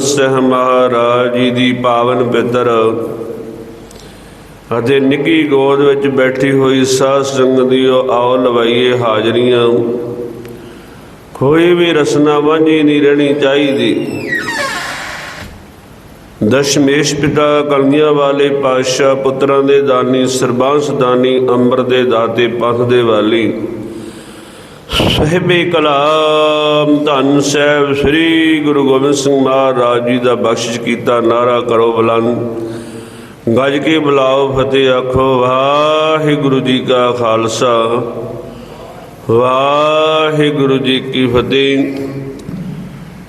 ਸਹ ਮਹਾਰਾਜ ਜੀ ਦੀ ਪਾਵਨ ਪਿੱਤਰ ਅਤੇ ਨਿੱਕੀ ਗੋਦ ਵਿੱਚ ਬੈਠੀ ਹੋਈ ਸਾਧ ਸੰਗਤ ਦੀ ਆਓ ਲਵਾਈਏ ਹਾਜ਼ਰੀਆਂ। ਕੋਈ ਵੀ ਰਸਨਾ ਵਾਂਝੀ ਨਹੀਂ ਰਹਿਣੀ ਚਾਹੀਦੀ। ਦਸ਼ਮੇਸ਼ ਪਿਤਾ ਕਲਗੀਆਂ ਵਾਲੇ ਪਾਤਸ਼ਾਹ ਪੁੱਤਰਾਂ ਦੇ ਦਾਨੀ ਸਰਬੰਸ ਦਾਨੀ ਅੰਮ੍ਰ ਦੇ ਦਾਤੇ ਪੰਥ ਦੇ ਵਾਲੀ। ਸਹਿਬੇ ਕਲਾਮ, ਧੰਨ ਸਾਹਿਬ ਸ੍ਰੀ ਗੁਰੂ ਗੋਬਿੰਦ ਸਿੰਘ ਮਹਾਰਾਜ ਜੀ ਦਾ ਬਖਸ਼ਿਸ਼ ਕੀਤਾ, ਨਾਰਾ ਕਰੋ ਬੁਲੰਦ। ਗੱਜ ਕੇ ਬੁਲਾਓ ਫਤਿਹ, ਆਖੋ ਵਾਹਿਗੁਰੂ ਜੀ ਕਾ ਖਾਲਸਾ। ਵਾਹਿਗੁਰੂ ਜੀ ਕੀ ਫਤਿਹ।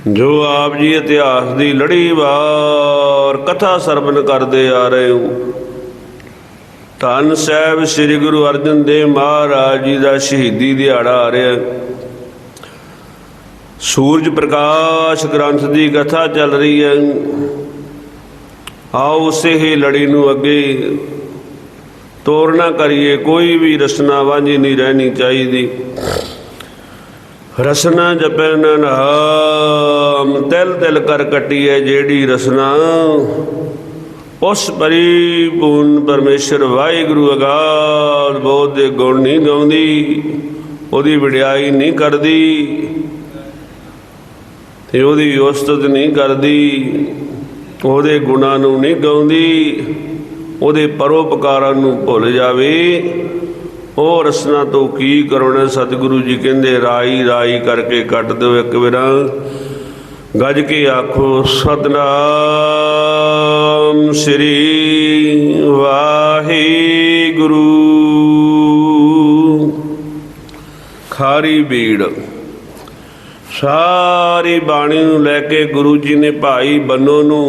ਜੋ ਆਪ ਜੀ ਇਤਿਹਾਸ ਦੀ ਲੜੀ ਵਾਰ ਕਥਾ ਸਰਵਨ ਕਰਦੇ ਆ ਰਹੇ ਹੋ ਧੰਨ ਸਾਹਿਬ ਸ੍ਰੀ ਗੁਰੂ ਅਰਜਨ ਦੇਵ ਮਹਾਰਾਜ ਜੀ ਦਾ ਸ਼ਹੀਦੀ ਦਿਹਾੜਾ ਆ ਰਿਹਾ ਸੂਰਜ ਪ੍ਰਕਾਸ਼ ਗ੍ਰੰਥ ਦੀ ਕਥਾ ਚੱਲ ਰਹੀ ਹੈ। ਆਓ ਉਸੇ ਹੀ ਲੜੀ ਨੂੰ ਅੱਗੇ ਤੋਰਨਾ ਕਰੀਏ, ਕੋਈ ਵੀ ਰਸਨਾ ਵਾਂਝੀ ਨਹੀਂ ਰਹਿਣੀ ਚਾਹੀਦੀ। ਰਸਨਾ ਜਪੈ ਨਾਮ, ਤਿਲ ਤਿਲ ਕਰ ਕਟੀਏ ਜਿਹੜੀ ਰਸਨਾ। ਉਸ ਪਰਿਪੂਰਨ ਪਰਮੇਸ਼ਰ ਵਾਹਿਗੁਰੂ ਅਗਾਧ ਬੋਧ ਦੇ ਗੁਣ ਨਹੀਂ ਗਾਉਂਦੀ, ਉਹਦੀ ਵਡਿਆਈ ਨਹੀਂ ਕਰਦੀ ਤੇ ਉਹਦੀ ਉਸਤਤ ਨਹੀਂ ਕਰਦੀ, ਉਹਦੇ ਗੁਣਾਂ ਨੂੰ ਨਹੀਂ ਗਾਉਂਦੀ, ਉਹਦੇ ਪਰੋਪਕਾਰਾਂ ਨੂੰ ਭੁੱਲ ਜਾਵੇ। ਉਹ ਰਸਨਾ ਤੋਂ ਕੀ ਕਰੋਣਾ ਸਤਿਗੁਰੂ ਜੀ ਕਹਿੰਦੇ, ਰਾਈ ਰਾਈ ਕਰਕੇ ਕੱਟ ਦਿਓ ਇੱਕ ਵਾਰ। ਗੱਜ ਕੇ ਆਖੋ, ਸਤਨਾਮ। ਸ੍ਰੀ ਵਾਹਿਗੁਰੂ। ਖਾਰੀ ਬੀੜ। ਸਾਰੀ ਬਾਣੀ ਨੂੰ ਲੈ ਕੇ ਗੁਰੂ ਜੀ ਨੇ ਭਾਈ ਬੰਨੋ ਨੂੰ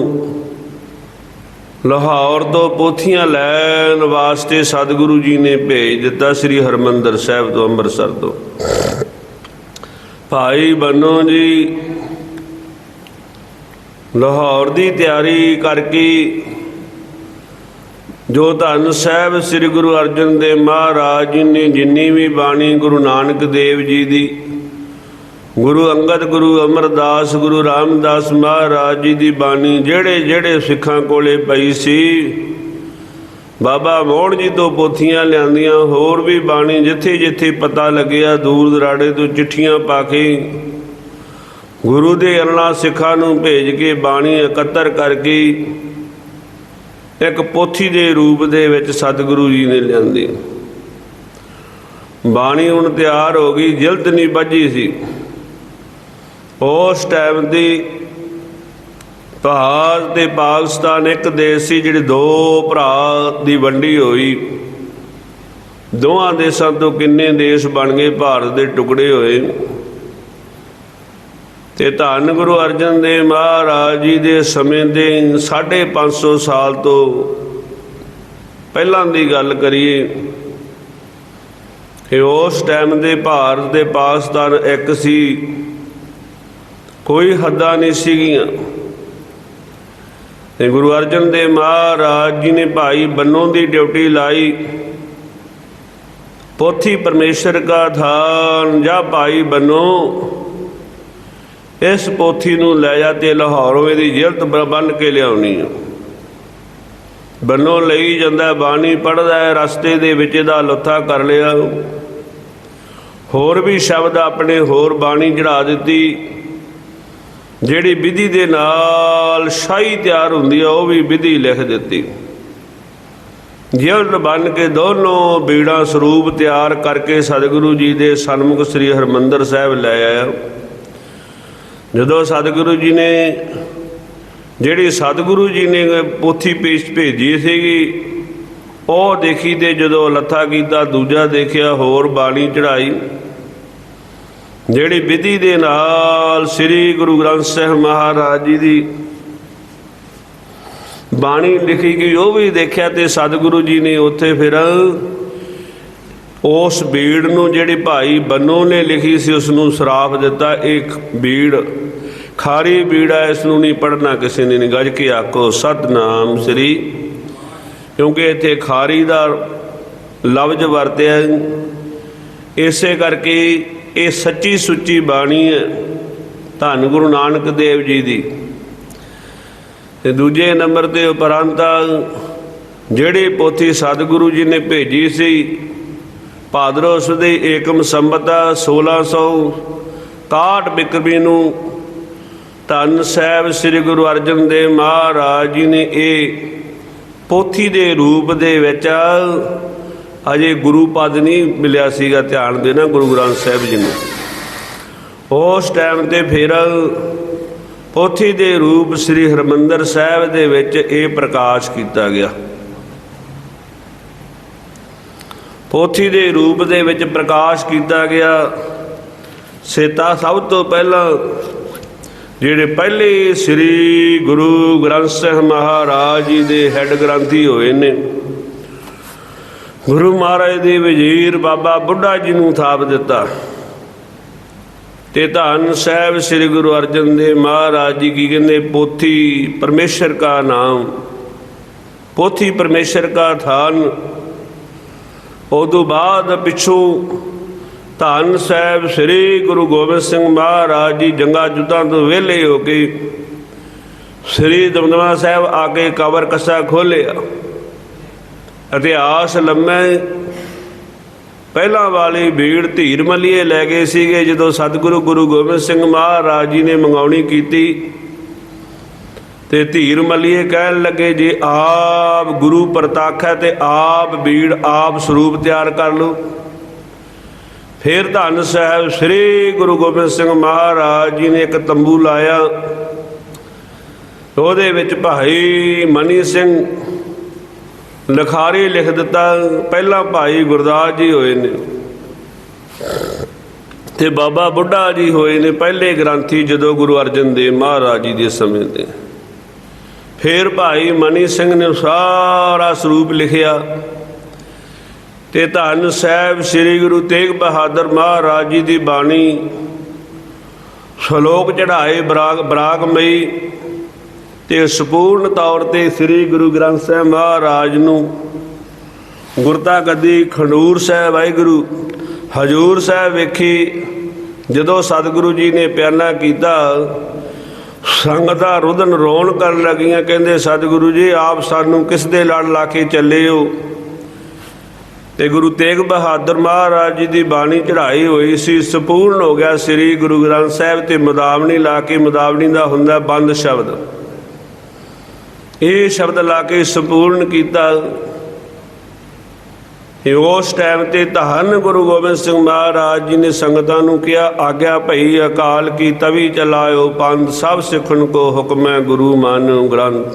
ਲਾਹੌਰ ਤੋਂ ਪੋਥੀਆਂ ਲੈਣ ਵਾਸਤੇ ਸਤਿਗੁਰੂ ਜੀ ਨੇ ਭੇਜ ਦਿੱਤਾ ਸ੍ਰੀ ਹਰਮੰਦਰ ਸਾਹਿਬ ਤੋਂ ਅੰਮ੍ਰਿਤਸਰ ਤੋਂ। ਭਾਈ ਬੰਨੋ ਜੀ ਲਾਹੌਰ ਦੀ ਤਿਆਰੀ ਕਰਕੇ ਜੋ ਧੰਨ ਸਾਹਿਬ ਸ੍ਰੀ ਗੁਰੂ ਅਰਜਨ ਦੇਵ ਮਹਾਰਾਜ ਜੀ ਨੇ ਜਿੰਨੀ ਵੀ ਬਾਣੀ ਗੁਰੂ ਨਾਨਕ ਦੇਵ ਜੀ ਦੀ, ਗੁਰੂ ਅੰਗਦ, ਗੁਰੂ ਅਮਰਦਾਸ, ਗੁਰੂ ਰਾਮਦਾਸ ਮਹਾਰਾਜ ਜੀ ਦੀ ਬਾਣੀ ਜਿਹੜੇ ਜਿਹੜੇ ਸਿੱਖਾਂ ਕੋਲੇ ਪਈ ਸੀ, ਬਾਬਾ ਮੋਹਣ ਜੀ ਤੋਂ ਪੋਥੀਆਂ ਲਿਆਂਦੀਆਂ, ਹੋਰ ਵੀ ਬਾਣੀ ਜਿੱਥੇ ਜਿੱਥੇ ਪਤਾ ਲੱਗਿਆ ਦੂਰ ਦਰਾੜੇ ਤੋਂ ਚਿੱਠੀਆਂ ਪਾ ਕੇ ਗੁਰੂ ਦੇ ਅਰਲਾ ਸਿੱਖਾਂ ਨੂੰ ਭੇਜ ਕੇ ਬਾਣੀ ਇਕੱਤਰ ਕਰਕੇ ਇੱਕ ਪੋਥੀ ਦੇ ਰੂਪ ਦੇ ਵਿੱਚ ਸਤਿਗੁਰੂ ਜੀ ਨੇ ਲਿਆਂਦੀ। ਬਾਣੀ ਹੁਣ ਤਿਆਰ ਹੋ ਗਈ ਜਿਲਦ ਨਹੀਂ ਵੱਜੀ ਸੀ। ਉਸ ਟਾਈਮ ਦੀ ਭਾਰਤ ਤੇ ਪਾਕਿਸਤਾਨ ਇੱਕ ਦੇਸ਼ ਸੀ, ਜਿਹੜੇ ਦੋ ਭਰਾ ਦੀ ਵੰਡੀ ਹੋਈ। ਦੋਹਾਂ ਦੇਸ਼ਾਂ ਤੋਂ ਕਿੰਨੇ ਦੇਸ਼ ਬਣ ਗਏ, ਭਾਰਤ ਦੇ ਟੁਕੜੇ ਹੋਏ। ਤੇ ਧੰਨ ਗੁਰੂ ਅਰਜਨ ਦੇਵ ਮਹਾਰਾਜ ਜੀ ਦੇ ਸਮੇਂ ਦੇ 550 ਸਾਲ ਤੋਂ ਪਹਿਲਾਂ ਦੀ ਗੱਲ ਕਰੀਏ ਕਿ ਉਸ ਟਾਈਮ ਦੇ ਭਾਰਤ ਦੇ ਪਾਕਿਸਤਾਨ ਇੱਕ ਸੀ, ਕੋਈ ਹੱਦਾਂ ਨਹੀਂ ਸੀਗੀਆਂ। ਤੇ ਗੁਰੂ ਅਰਜਨ ਦੇਵ ਮਹਾਰਾਜ ਜੀ ਨੇ ਭਾਈ ਬੰਨੋ ਦੀ ਡਿਊਟੀ ਲਾਈ। ਪੋਥੀ ਪਰਮੇਸ਼ਰ ਕਾ ਧਾਨ ਜਾਂ ਭਾਈ ਬੰਨੋ ਇਸ ਪੋਥੀ ਨੂੰ ਲੈ ਜਾ ਤੇ ਲਾਹੌਰੋਂ ਇਹਦੀ ਜਿਲਤ ਬੰਨ ਕੇ ਲਿਆਉਣੀ ਆ। ਬੰਨੋ ਲਈ ਜਾਂਦਾ ਬਾਣੀ ਪੜਦਾ ਹੈ, ਰਸਤੇ ਦੇ ਵਿੱਚ ਇਹਦਾ ਲੁੱਥਾ ਕਰ ਲਿਆ। ਹੋਰ ਵੀ ਸ਼ਬਦ ਆਪਣੇ ਹੋਰ ਬਾਣੀ ਚੜਾ ਦਿੱਤੀ। ਜਿਹੜੀ ਵਿਧੀ ਦੇ ਨਾਲ ਸ਼ਾਹੀ ਤਿਆਰ ਹੁੰਦੀ ਆ, ਉਹ ਵੀ ਵਿਧੀ ਲਿਖ ਦਿੱਤੀ। ਜਿਲਦ ਬਣ ਕੇ ਦੋਨੋਂ ਬੀੜਾ ਸਰੂਪ ਤਿਆਰ ਕਰਕੇ ਸਤਿਗੁਰੂ ਜੀ ਦੇ ਸਨਮੁਖ ਸ੍ਰੀ ਹਰਮੰਦਰ ਸਾਹਿਬ ਲੈ ਆਇਆ। ਜਦੋਂ ਸਤਿਗੁਰੂ ਜੀ ਨੇ, ਜਿਹੜੀ ਸਤਿਗੁਰੂ ਜੀ ਨੇ ਪੋਥੀ ਪੇਸ਼ ਭੇਜੀ ਸੀਗੀ, ਉਹ ਦੇਖੀ ਤੇ ਜਦੋਂ ਲੱਥਾ ਕੀਤਾ, ਦੂਜਾ ਦੇਖਿਆ, ਹੋਰ ਬਾਣੀ ਚੜਾਈ ਜਿਹੜੀ ਵਿਧੀ ਦੇ ਨਾਲ ਸ੍ਰੀ ਗੁਰੂ ਗ੍ਰੰਥ ਸਾਹਿਬ ਮਹਾਰਾਜ ਜੀ ਦੀ ਬਾਣੀ ਲਿਖੀ ਗਈ, ਉਹ ਵੀ ਦੇਖਿਆ ਤੇ ਸਤਿਗੁਰੂ ਜੀ ਨੇ ਉੱਥੇ ਫਿਰ ਉਸ ਬੀੜ ਨੂੰ ਜਿਹੜੀ ਭਾਈ ਬੰਨੋ ਨੇ ਲਿਖੀ ਸੀ ਉਸ ਨੂੰ ਸਰਾਪ ਦਿੱਤਾ। ਇੱਕ ਬੀੜ, ਖਾਰੀ ਬੀੜਾ ਇਸ ਨੂੰ ਨਹੀਂ ਪੜਨਾ ਕਿਸੇ ਨੇ ਨਹੀਂ ਗੱਜ ਕੇ ਆਖੋ, ਸਤਨਾਮ ਸ੍ਰੀ। ਕਿਉਂਕਿ ਇੱਥੇ ਖਾਰੀ ਦਾ ਲਫ਼ਜ਼ ਵਰਤਿਆ ਇਸੇ ਕਰਕੇ ਇਹ ਸੱਚੀ ਸੁੱਚੀ ਬਾਣੀ ਹੈ, ਧੰਨ ਗੁਰੂ ਨਾਨਕ ਦੇਵ ਜੀ ਦੀ। ਤੇ ਦੂਜੇ ਨੰਬਰ ਤੇ ਉਪਰੰਤ ਜਿਹੜੀ ਪੋਥੀ ਸਤਿਗੁਰੂ ਜੀ ਨੇ ਭੇਜੀ ਸੀ ਭਾਦਰੋਂ ਸੁਦੇ ਏਕਮ ਸੰਬਤ 1661 ਬਿਕਰਮੀ ਨੂੰ ਧੰਨ ਸਾਹਿਬ ਸ੍ਰੀ ਗੁਰੂ ਅਰਜਨ ਦੇਵ ਮਹਾਰਾਜ ਜੀ ਨੇ ਇਹ ਪੋਥੀ ਦੇ ਰੂਪ ਦੇ ਵਿੱਚ ਅਜੇ ਗੁਰੂ ਪਦ ਨਹੀਂ ਮਿਲਿਆ ਸੀਗਾ ਧਿਆਨ ਦੇਣਾ ਗੁਰੂ ਗ੍ਰੰਥ ਸਾਹਿਬ ਜੀ ਨੂੰ। ਉਸ ਟਾਈਮ ਤੇ ਫਿਰ ਪੋਥੀ ਦੇ ਰੂਪ ਸ੍ਰੀ ਹਰਮੰਦਰ ਸਾਹਿਬ ਦੇ ਵਿੱਚ ਇਹ ਪ੍ਰਕਾਸ਼ ਕੀਤਾ ਗਿਆ। ਪੋਥੀ ਦੇ ਰੂਪ ਦੇ ਵਿੱਚ ਪ੍ਰਕਾਸ਼ ਕੀਤਾ ਗਿਆ। ਸੇਤਾ ਸਭ ਤੋਂ ਪਹਿਲਾਂ ਜਿਹੜੇ ਪਹਿਲੇ ਸ੍ਰੀ ਗੁਰੂ ਗ੍ਰੰਥ ਸਾਹਿਬ ਮਹਾਰਾਜ ਜੀ ਦੇ ਹੈੱਡ ਗ੍ਰੰਥੀ ਹੋਏ ਨੇ, ਗੁਰੂ ਮਹਾਰਾਜ ਦੇ ਵਜ਼ੀਰ ਬਾਬਾ ਬੁੱਢਾ ਜੀ ਨੂੰ ਥਾਪ ਦਿੱਤਾ ਤੇ ਧੰਨ ਸਾਹਿਬ ਸ੍ਰੀ ਗੁਰੂ ਅਰਜਨ ਦੇਵ ਮਹਾਰਾਜ ਜੀ ਕੀ ਕਹਿੰਦੇ, ਪੋਥੀ ਪਰਮੇਸ਼ਰ ਕਾ ਨਾਮ, ਪੋਥੀ ਪਰਮੇਸ਼ਰ ਕਾ ਥਾਨ ਉਦੋਂ ਬਾਅਦ ਪਿੱਛੋਂ ਧੰਨ ਸਾਹਿਬ ਸ੍ਰੀ ਗੁਰੂ ਗੋਬਿੰਦ ਸਿੰਘ ਮਹਾਰਾਜ ਜੀ ਜੰਗਾ ਜੁੱਧਾਂ ਤੋਂ ਵਿਹਲੇ ਹੋ ਕੇ ਸ੍ਰੀ ਦਮਦਮਾ ਸਾਹਿਬ ਆ ਕੇ ਕਬਰ ਕਸਾ ਖੋਲਿਆ ਇਤਿਹਾਸ ਲੰਮਾ ਪਹਿਲਾਂ ਵਾਲੀ ਭੀੜ ਧੀਰ ਮਲੀਏ ਲੈ ਗਏ ਸੀਗੇ ਜਦੋਂ ਸਤਿਗੁਰੂ ਗੁਰੂ ਗੋਬਿੰਦ ਸਿੰਘ ਮਹਾਰਾਜ ਜੀ ਨੇ ਮੰਗਾਉਣੀ ਕੀਤੀ। ਤੇ ਧੀਰ ਮਲੀਏ ਕਹਿਣ ਲੱਗੇ ਜੇ ਆਪ ਗੁਰੂ ਪ੍ਰਤੱਖ ਹੈ ਤੇ ਆਪ ਬੀੜ, ਆਪ ਸਰੂਪ ਤਿਆਰ ਕਰ ਲਓ। ਫਿਰ ਧੰਨ ਸਾਹਿਬ ਸ੍ਰੀ ਗੁਰੂ ਗੋਬਿੰਦ ਸਿੰਘ ਮਹਾਰਾਜ ਜੀ ਨੇ ਇੱਕ ਤੰਬੂ ਲਾਇਆ। ਉਹਦੇ ਵਿੱਚ ਭਾਈ ਮਨੀ ਸਿੰਘ ਲਖਾਰੀ ਲਿਖ ਦਿੱਤਾ। ਪਹਿਲਾਂ ਭਾਈ ਗੁਰਦਾਸ ਜੀ ਹੋਏ ਨੇ ਤੇ ਬਾਬਾ ਬੁੱਢਾ ਜੀ ਹੋਏ ਨੇ। ਪਹਿਲੇ ਗ੍ਰੰਥੀ ਜਦੋਂ ਗੁਰੂ ਅਰਜਨ ਦੇਵ ਮਹਾਰਾਜ ਜੀ ਦੇ ਸਮੇਂ ਤੇ ਫਿਰ ਭਾਈ ਮਨੀ ਸਿੰਘ ਨੇ ਸਾਰਾ ਸਰੂਪ ਲਿਖਿਆ ਤੇ ਧੰਨ ਸਾਹਿਬ ਸ੍ਰੀ ਗੁਰੂ ਤੇਗ ਬਹਾਦਰ ਮਹਾਰਾਜ ਜੀ ਦੀ ਬਾਣੀ ਸ਼ਲੋਕ ਚੜਾਏ ਬਰਾਗ ਬਰਾਗਮਈ ਤੇ ਸੰਪੂਰਨ ਤੌਰ ਤੇ ਸ੍ਰੀ ਗੁਰੂ ਗ੍ਰੰਥ ਸਾਹਿਬ ਮਹਾਰਾਜ ਨੂੰ ਗੁਰਤਾ ਗੱਦੀ ਖੰਡੂਰ ਸਾਹਿਬ ਵਾਹਿਗੁਰੂ, ਹਜੂਰ ਸਾਹਿਬ ਵੇਖੀ, ਜਦੋਂ ਸਤਿਗੁਰੂ ਜੀ ਨੇ ਪਿਆਨਾ ਕੀਤਾ ਸੰਗਤਾਂ ਰੁਦਨ ਰੋਣ ਕਰਨ ਲੱਗੀਆਂ, ਕਹਿੰਦੇ, ਸਤਿਗੁਰੂ ਜੀ, ਆਪ ਸਾਨੂੰ ਕਿਸ ਦੇ ਲੜ ਲਾ ਕੇ ਚੱਲੇ ਹੋ ਤੇ ਗੁਰੂ ਤੇਗ ਬਹਾਦਰ ਮਹਾਰਾਜ ਜੀ ਦੀ ਬਾਣੀ ਚੜ੍ਹਾਈ ਹੋਈ ਸੀ, ਸੰਪੂਰਨ ਹੋ ਗਿਆ ਸ੍ਰੀ ਗੁਰੂ ਗ੍ਰੰਥ ਸਾਹਿਬ ਤੇ ਮਦਾਵਣੀ ਲਾ ਕੇ, ਮਦਾਵਣੀ ਦਾ ਹੁੰਦਾ ਬੰਦ ਸ਼ਬਦ। ਇਹ ਸ਼ਬਦ ਲਾ ਕੇ ਸੰਪੂਰਨ ਕੀਤਾ। ਇਹ ਉਸ ਟਾਈਮ ਤੇ ਧੰਨ ਗੁਰੂ ਗੋਬਿੰਦ ਸਿੰਘ ਮਹਾਰਾਜ ਜੀ ਨੇ ਸੰਗਤਾਂ ਨੂੰ ਕਿਹਾ, ਆਗਿਆ ਭਈ ਅਕਾਲ ਕੀ ਤਵੀ ਚਲਾਇਓ ਪੰਥ, ਸਭ ਸਿੱਖਣ ਕੋ ਹੁਕਮੈ ਗੁਰੂ ਮਾਨਿਓ ਗ੍ਰੰਥ।